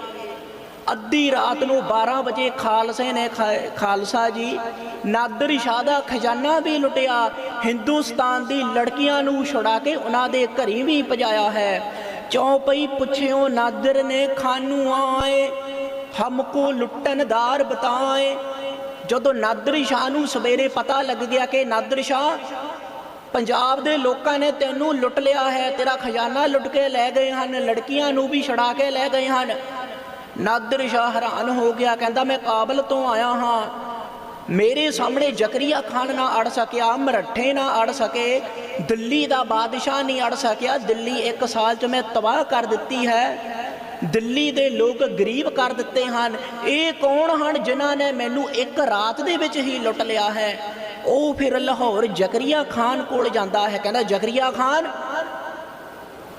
ਅੱਧੀ ਰਾਤ ਨੂੰ 12 ਵਜੇ ਖਾਲਸੇ ਨੇ ਖਾ- ਖਾਲਸਾ ਜੀ ਨਾਦਰ ਸ਼ਾਹ ਦਾ ਖਜ਼ਾਨਾ ਵੀ ਲੁੱਟਿਆ। ਹਿੰਦੁਸਤਾਨ ਦੀ ਲੜਕੀਆਂ ਨੂੰ ਛੁਡਾ ਕੇ ਉਹਨਾਂ ਦੇ ਘਰੀ ਵੀ ਪਜਾਇਆ ਹੈ। ਚੌਪਈ ਪੁੱਛਿਓ ਨਾਦਰ ਨੇ, ਖਾਨੂ ਆਏ, ਹਮਕੋ ਲੁੱਟਨਦਾਰ ਬਤਾਏ? ਜਦੋਂ ਨਾਦਰ ਸ਼ਾਹ ਨੂੰ ਸਵੇਰੇ ਪਤਾ ਲੱਗ ਗਿਆ ਕਿ ਨਾਦਰ ਸ਼ਾਹ ਪੰਜਾਬ ਦੇ ਲੋਕਾਂ ਨੇ ਤੈਨੂੰ ਲੁੱਟ ਲਿਆ ਹੈ, ਤੇਰਾ ਖਜ਼ਾਨਾ ਲੁੱਟ ਕੇ ਲੈ ਗਏ ਹਨ, ਲੜਕੀਆਂ ਨੂੰ ਵੀ ਛੜਾ ਕੇ ਲੈ ਗਏ ਹਨ। ਨਾਦਰ ਸ਼ਾਹ ਹੈਰਾਨ ਹੋ ਗਿਆ, ਕਹਿੰਦਾ, ਮੈਂ ਕਾਬਲ ਤੋਂ ਆਇਆ ਹਾਂ। ਮੇਰੇ ਸਾਹਮਣੇ ਜ਼ਕਰੀਆ ਖਾਨ ਨਾ ਅੜ ਸਕਿਆ, ਮਰੱਠੇ ਨਾ ਅੜ ਸਕੇ, ਦਿੱਲੀ ਦਾ ਬਾਦਸ਼ਾਹ ਨਹੀਂ ਅੜ ਸਕਿਆ। ਦਿੱਲੀ ਇੱਕ ਸਾਲ 'ਚ ਮੈਂ ਤਬਾਹ ਕਰ ਦਿੱਤੀ ਹੈ। ਦਿੱਲੀ ਦੇ ਲੋਕ ਗਰੀਬ ਕਰ ਦਿੱਤੇ ਹਨ। ਇਹ ਕੌਣ ਹਨ ਜਿਨ੍ਹਾਂ ਨੇ ਮੈਨੂੰ ਇੱਕ ਰਾਤ ਦੇ ਵਿੱਚ ਹੀ ਲੁੱਟ ਲਿਆ ਹੈ? ਉਹ ਫਿਰ ਲਾਹੌਰ ਜ਼ਕਰੀਆ ਖਾਨ ਕੋਲ ਜਾਂਦਾ ਹੈ। ਕਹਿੰਦਾ, ਜ਼ਕਰੀਆ ਖਾਨ,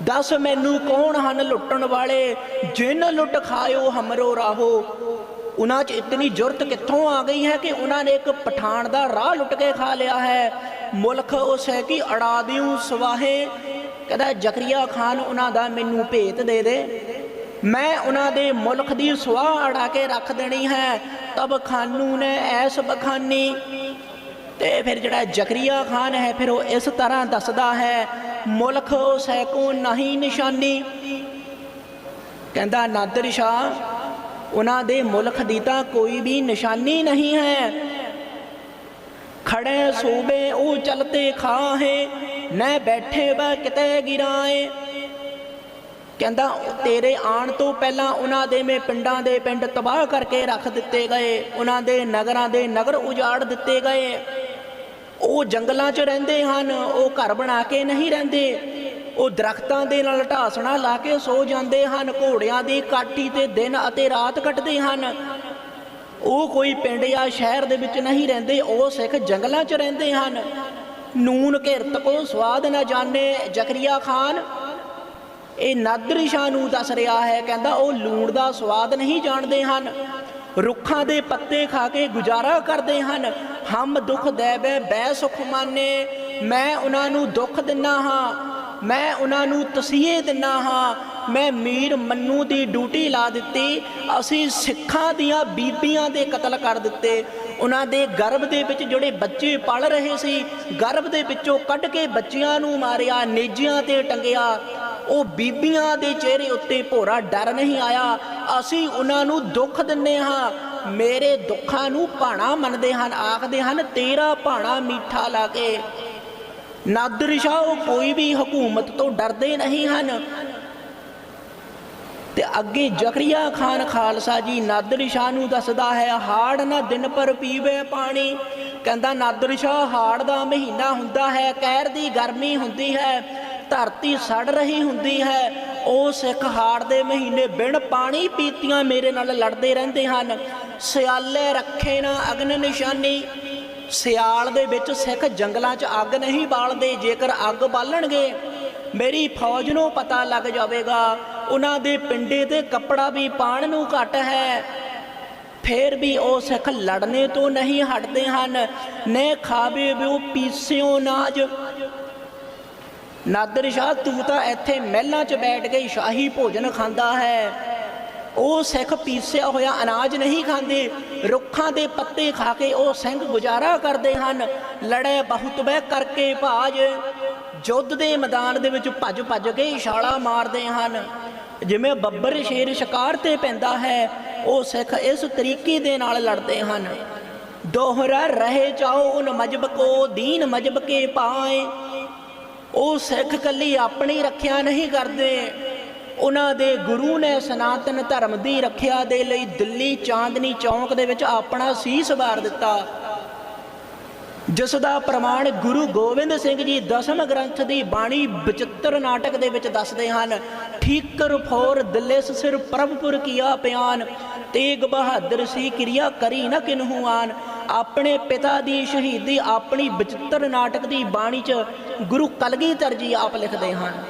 ਦੱਸ ਮੈਨੂੰ ਕੌਣ ਹਨ ਲੁੱਟਣ ਵਾਲੇ? ਜਿਨ ਲੁੱਟ ਖਾਇਓ ਹਮਰੋ ਰਾਹੋ। ਉਹਨਾਂ 'ਚ ਇਤਨੀ ਜੁਰਤ ਕਿੱਥੋਂ ਆ ਗਈ ਹੈ ਕਿ ਉਹਨਾਂ ਨੇ ਇੱਕ ਪਠਾਨ ਦਾ ਰਾਹ ਲੁੱਟ ਕੇ ਖਾ ਲਿਆ ਹੈ। ਮੁਲਕ ਉਸ ਹੈ ਕਿ ਅੜਾ ਦਿਉ ਸਵਾਹੇ। ਕਹਿੰਦਾ, ਜ਼ਕਰੀਆ ਖਾਨ, ਉਹਨਾਂ ਦਾ ਮੈਨੂੰ ਭੇਤ ਦੇ ਦੇ। ਮੈਂ ਉਹਨਾਂ ਦੇ ਮੁਲਕ ਦੀ ਸੁਆਹ ਅੜਾ ਕੇ ਰੱਖ ਦੇਣੀ ਹੈ। ਤਬ ਖਾਨੂ ਨੇ ਐਸ ਬਖਾਨੀ ਤੇ ਫਿਰ ਜਿਹੜਾ ਜ਼ਕਰੀਆ ਖਾਨ ਹੈ, ਫਿਰ ਉਹ ਇਸ ਤਰ੍ਹਾਂ ਦੱਸਦਾ ਹੈ, ਮੁਲਕ ਸੈਕੋ ਹੈ ਨਹੀਂ ਨਿਸ਼ਾਨੀ? ਕਹਿੰਦਾ, ਨਾਦਰ ਸ਼ਾਹ, ਉਹਨਾਂ ਦੇ ਮੁਲਕ ਦੀ ਤਾਂ ਕੋਈ ਵੀ ਨਿਸ਼ਾਨੀ ਨਹੀਂ ਹੈ। ਖੜੇ ਸੂਬੇ ਉਹ ਚਲਤੇ ਖਾਹੇ ਨਾ ਬੈਠੇ ਬਾ ਕਿਤੇ ਗਿਰਾਏ। ਕਹਿੰਦਾ, ਤੇਰੇ ਆਉਣ ਤੋਂ ਪਹਿਲਾਂ ਉਹਨਾਂ ਦੇ ਮੇ ਪਿੰਡਾਂ ਦੇ ਪਿੰਡ ਤਬਾਹ ਕਰਕੇ ਰੱਖ ਦਿੱਤੇ ਗਏ, ਉਹਨਾਂ ਦੇ ਨਗਰਾਂ ਦੇ ਨਗਰ ਉਜਾੜ ਦਿੱਤੇ ਗਏ। ਉਹ ਜੰਗਲਾਂ 'ਚ ਰਹਿੰਦੇ ਹਨ, ਉਹ ਘਰ ਬਣਾ ਕੇ ਨਹੀਂ ਰਹਿੰਦੇ। ਉਹ ਦਰਖਤਾਂ ਦੇ ਨਾਲ ਢਾਸਣਾ ਲਾ ਕੇ ਸੋ ਜਾਂਦੇ ਹਨ, ਘੋੜਿਆਂ ਦੀ ਕਾਟੀ ਤੇ ਦਿਨ ਅਤੇ ਰਾਤ ਕੱਟਦੇ ਹਨ। ਉਹ ਕੋਈ ਪਿੰਡ ਜਾਂ ਸ਼ਹਿਰ ਦੇ ਵਿੱਚ ਨਹੀਂ ਰਹਿੰਦੇ, ਉਹ ਸਿੱਖ ਜੰਗਲਾਂ 'ਚ ਰਹਿੰਦੇ ਹਨ। ਨੂਨ ਘਿਰਤ ਕੋ ਸਵਾਦ ਨਾ ਜਾਣੇ, ਜ਼ਕਰੀਆ ਖਾਨ। ਇਹ ਨਾਦਰ ਸ਼ਾਹ ਨੂੰ ਦੱਸ ਰਿਹਾ ਹੈ, ਕਹਿੰਦਾ ਉਹ ਲੂਣ ਦਾ ਸਵਾਦ ਨਹੀਂ ਜਾਣਦੇ ਹਨ। ਰੁੱਖਾਂ ਦੇ ਪੱਤੇ ਖਾ ਕੇ ਗੁਜ਼ਾਰਾ ਕਰਦੇ ਹਨ। ਹਮ ਦੁੱਖ ਦੇਵੇ ਬੈ ਸੁਖ ਮਾਨੇ। ਮੈਂ ਉਹਨਾਂ ਨੂੰ ਦੁੱਖ ਦਿੰਨਾ ਹਾਂ, ਮੈਂ ਉਹਨਾਂ ਨੂੰ ਤਸੀਹੇ ਦਿੰਨਾ ਹਾਂ। ਮੈਂ ਮੀਰ ਮੰਨੂ ਦੀ ਡਿਊਟੀ ਲਾ ਦਿੱਤੀ, ਅਸੀਂ ਸਿੱਖਾਂ ਦੀਆਂ ਬੀਬੀਆਂ ਦੇ ਕਤਲ ਕਰ ਦਿੱਤੇ। ਉਹਨਾਂ ਦੇ ਗਰਭ ਦੇ ਵਿੱਚ ਜਿਹੜੇ ਬੱਚੇ ਪਲ ਰਹੇ ਸੀ, ਗਰਭ ਦੇ ਵਿੱਚੋਂ ਕੱਢ ਕੇ ਬੱਚਿਆਂ ਨੂੰ ਮਾਰਿਆ, ਨੇਜਿਆਂ ਤੇ ਟੰਗਿਆ। ਉਹ ਬੀਬੀਆਂ ਦੇ ਚਿਹਰੇ ਉੱਤੇ ਭੋਰਾ ਡਰ ਨਹੀਂ ਆਇਆ। ਅਸੀਂ ਉਹਨਾਂ ਨੂੰ ਦੁੱਖ ਦਿੰਨੇ ਹਾਂ। ਮੇਰੇ ਦੁੱਖਾਂ ਨੂੰ ਭਾਣਾ ਮੰਨਦੇ ਹਨ, ਆਖਦੇ ਹਨ, ਤੇਰਾ ਭਾਣਾ ਮਿੱਠਾ ਲਾ ਕੇ। ਨਾਦਰ ਸ਼ਾਹ ਕੋਈ ਵੀ ਹਕੂਮਤ ਤੋਂ ਡਰਦੇ ਨਹੀਂ ਹਨ। ਤੇ ਅੱਗੇ ਜ਼ਕਰੀਆ ਖਾਨ ਖਾਲਸਾ ਜੀ ਨਾਦਰ ਸ਼ਾਹ ਨੂੰ ਦੱਸਦਾ ਹੈ, ਹਾੜ ਨਾ ਦਿਨ ਪਰ ਪੀਵੇ ਪਾਣੀ। ਕਹਿੰਦਾ, ਨਾਦਰ ਸ਼ਾਹ, ਹਾੜ ਦਾ ਮਹੀਨਾ ਹੁੰਦਾ ਹੈ, ਕਹਿਰ ਦੀ ਗਰਮੀ ਹੁੰਦੀ ਹੈ, ਧਰਤੀ ਸੜ ਰਹੀ ਹੁੰਦੀ ਹੈ। ਉਹ ਸਿੱਖ ਹਾੜ ਦੇ ਮਹੀਨੇ ਬਿਨ ਪਾਣੀ ਪੀਤੀਆਂ ਮੇਰੇ ਨਾਲ ਲੜਦੇ ਰਹਿੰਦੇ ਹਨ। ਸਿਆਲੇ ਰੱਖੇ ਨਾ ਅਗਨ ਨਿਸ਼ਾਨੀ। ਸਿਆਲ ਦੇ ਵਿੱਚ ਸਿੱਖ ਜੰਗਲਾਂ 'ਚ ਅੱਗ ਨਹੀਂ ਬਾਲਦੇ, ਜੇਕਰ ਅੱਗ ਬਾਲਣਗੇ, ਮੇਰੀ ਫੌਜ ਨੂੰ ਪਤਾ ਲੱਗ ਜਾਵੇਗਾ। ਉਹਨਾਂ ਦੇ ਪਿੰਡੇ ਤੇ ਕੱਪੜਾ ਵੀ ਪਾਣ ਨੂੰ ਘੱਟ ਹੈ। ਫੇਰ ਵੀ ਉਹ ਸਿੱਖ ਲੜਨੇ ਤੋਂ ਨਹੀਂ ਹਟਦੇ ਹਨ। ਨੇ ਖਾਵੇ ਉਹ ਪੀਸਿਓ ਨਾਜ। ਨਾਦਰ ਸ਼ਾਹ, ਤੂੰ ਤਾਂ ਇੱਥੇ ਮਹਿਲਾਂ 'ਚ ਬੈਠ ਕੇ ਸ਼ਾਹੀ ਭੋਜਨ ਖਾਂਦਾ ਹੈ। ਉਹ ਸਿੱਖ ਪੀਸਿਆ ਹੋਇਆ ਅਨਾਜ ਨਹੀਂ ਖਾਂਦੇ, ਰੁੱਖਾਂ ਦੇ ਪੱਤੇ ਖਾ ਕੇ ਉਹ ਸਿੰਘ ਗੁਜ਼ਾਰਾ ਕਰਦੇ ਹਨ। ਲੜੇ ਬਹੁਤ ਬਹਿ ਕਰਕੇ ਭਾਜ। ਜੁੱਧ ਦੇ ਮੈਦਾਨ ਦੇ ਵਿੱਚ ਭੱਜ ਭੱਜ ਕੇ ਇਸ਼ਾਰਾ ਮਾਰਦੇ ਹਨ। ਜਿਵੇਂ ਬੱਬਰ ਸ਼ੇਰ ਸ਼ਿਕਾਰ ਤੇ ਪੈਂਦਾ ਹੈ, ਉਹ ਸਿੱਖ ਇਸ ਤਰੀਕੇ ਦੇ ਨਾਲ ਲੜਦੇ ਹਨ। ਦੋਹਰਾ ਰਹੇ ਚਾਓ ਉਨ ਮਜਬ ਕੋ, ਦੀਨ ਮਜਬ ਕੇ ਪਾਏ। ਉਹ ਸਿੱਖ ਕੱਲੀ ਆਪਣੀ ਰੱਖਿਆ ਨਹੀਂ ਕਰਦੇ। ਉਹਨਾਂ ਦੇ ਗੁਰੂ ਨੇ ਸਨਾਤਨ ਧਰਮ ਦੀ ਰੱਖਿਆ ਦੇ ਲਈ ਦਿੱਲੀ ਚਾਂਦਨੀ ਚੌਂਕ ਦੇ ਵਿੱਚ ਆਪਣਾ ਸੀਸ ਵਾਰ ਦਿੱਤਾ। ਜਿਸ ਦਾ ਪ੍ਰਮਾਣ ਗੁਰੂ ਗੋਬਿੰਦ ਸਿੰਘ ਜੀ ਦਸਮ ਗ੍ਰੰਥ ਦੀ ਬਾਣੀ ਬਚਿੱਤਰ ਨਾਟਕ ਦੇ ਵਿੱਚ ਦੱਸਦੇ ਹਨ। ਠੀਕਰ ਫੋਰ ਦਿਲਿਸ ਸਿਰ ਪ੍ਰਭਪੁਰ ਕੀਆ ਪਿਆਨ, ਤੇਗ ਬਹਾਦਰ ਸੀ ਕਿਰਿਆ ਕਰੀ ਨਾ ਕਿਨਹੂ ਆਨ ਆਪਣੇ ਪਿਤਾ ਦੀ ਸ਼ਹੀਦੀ ਆਪਣੀ ਬਚਿੱਤਰ ਨਾਟਕ ਦੀ ਬਾਣੀ 'ਚ ਗੁਰੂ ਕਲਗੀਧਰ ਜੀ ਆਪ ਲਿਖਦੇ ਹਨ।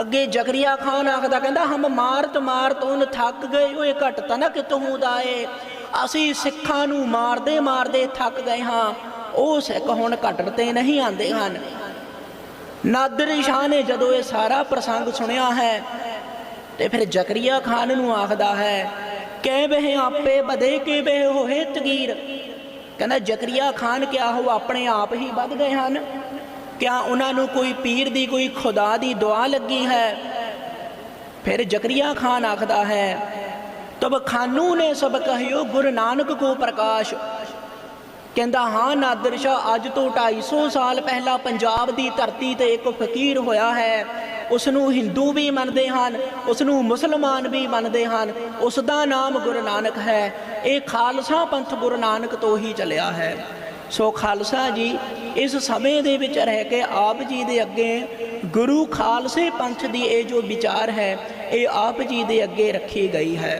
ਅੱਗੇ ਜ਼ਕਰੀਆ ਖਾਨ ਆਖਦਾ ਕਹਿੰਦਾ, ਹਮ ਮਾਰਤ ਮਾਰਤ ਉਹਨ ਥੱਕ ਗਏ, ਓਏ ਘਟ ਤਨਕ ਤਹੂ ਦਾਏ। ਅਸੀਂ ਸਿੱਖਾਂ ਨੂੰ ਮਾਰਦੇ ਮਾਰਦੇ ਥੱਕ ਗਏ ਹਾਂ। ਉਹ ਸਿੱਖ ਹੁਣ ਘਟਣ ਤੇ ਨਹੀਂ ਆਉਂਦੇ ਹਨ। ਨਾਦਰ ਸ਼ਾਹ ਨੇ ਜਦੋਂ ਇਹ ਸਾਰਾ ਪ੍ਰਸੰਗ ਸੁਣਿਆ ਹੈ, ਤੇ ਫਿਰ ਜ਼ਕਰੀਆ ਖਾਨ ਨੂੰ ਆਖਦਾ ਹੈ, ਕਹਿ ਬਹਿ ਆਪੇ ਬਦੇ ਕੇ ਬਹਿ ਹੋਏ ਤਗੀਰ ਕਹਿੰਦਾ, ਜ਼ਕਰੀਆ ਖਾਨ ਕਿਆ ਉਹ ਆਪਣੇ ਆਪ ਹੀ ਵੱਧ ਗਏ ਹਨ? ਕਿਆ ਉਹਨਾਂ ਨੂੰ ਕੋਈ ਪੀਰ ਦੀ, ਕੋਈ ਖੁਦਾ ਦੀ ਦੁਆ ਲੱਗੀ ਹੈ? ਫਿਰ ਜ਼ਕਰੀਆ ਖਾਨ ਆਖਦਾ ਹੈ ਤਬ ਖਾਨੂ ਨੇ ਸਭ ਕਹਿਓ, ਗੁਰੂ ਨਾਨਕ ਕੋ ਪ੍ਰਕਾਸ਼। ਕਹਿੰਦਾ, ਹਾਂ ਨਾਦਰ ਸ਼ਾਹ, ਅੱਜ ਤੋਂ 250 ਸਾਲ ਪਹਿਲਾਂ ਪੰਜਾਬ ਦੀ ਧਰਤੀ ਤੇ ਇੱਕ ਫਕੀਰ ਹੋਇਆ ਹੈ। ਉਸ ਨੂੰ ਹਿੰਦੂ ਵੀ ਮੰਨਦੇ ਹਨ ਉਸ ਨੂੰ ਮੁਸਲਮਾਨ ਵੀ ਮੰਨਦੇ ਹਨ। ਉਸ ਦਾ ਨਾਮ ਗੁਰੂ ਨਾਨਕ ਹੈ। ਇਹ ਖਾਲਸਾ ਪੰਥ ਗੁਰੂ ਨਾਨਕ ਤੋਂ ਹੀ ਚੱਲਿਆ ਹੈ। ਸੋ ਖਾਲਸਾ ਜੀ, ਇਸ ਸਮੇਂ ਦੇ ਵਿੱਚ ਰਹਿ ਕੇ ਆਪ ਜੀ ਦੇ ਅੱਗੇ ਗੁਰੂ ਖਾਲਸੇ ਪੰਥ ਦੀ ਇਹ ਜੋ ਵਿਚਾਰ ਹੈ, ਇਹ ਆਪ ਜੀ ਦੇ ਅੱਗੇ ਰੱਖੀ ਗਈ ਹੈ।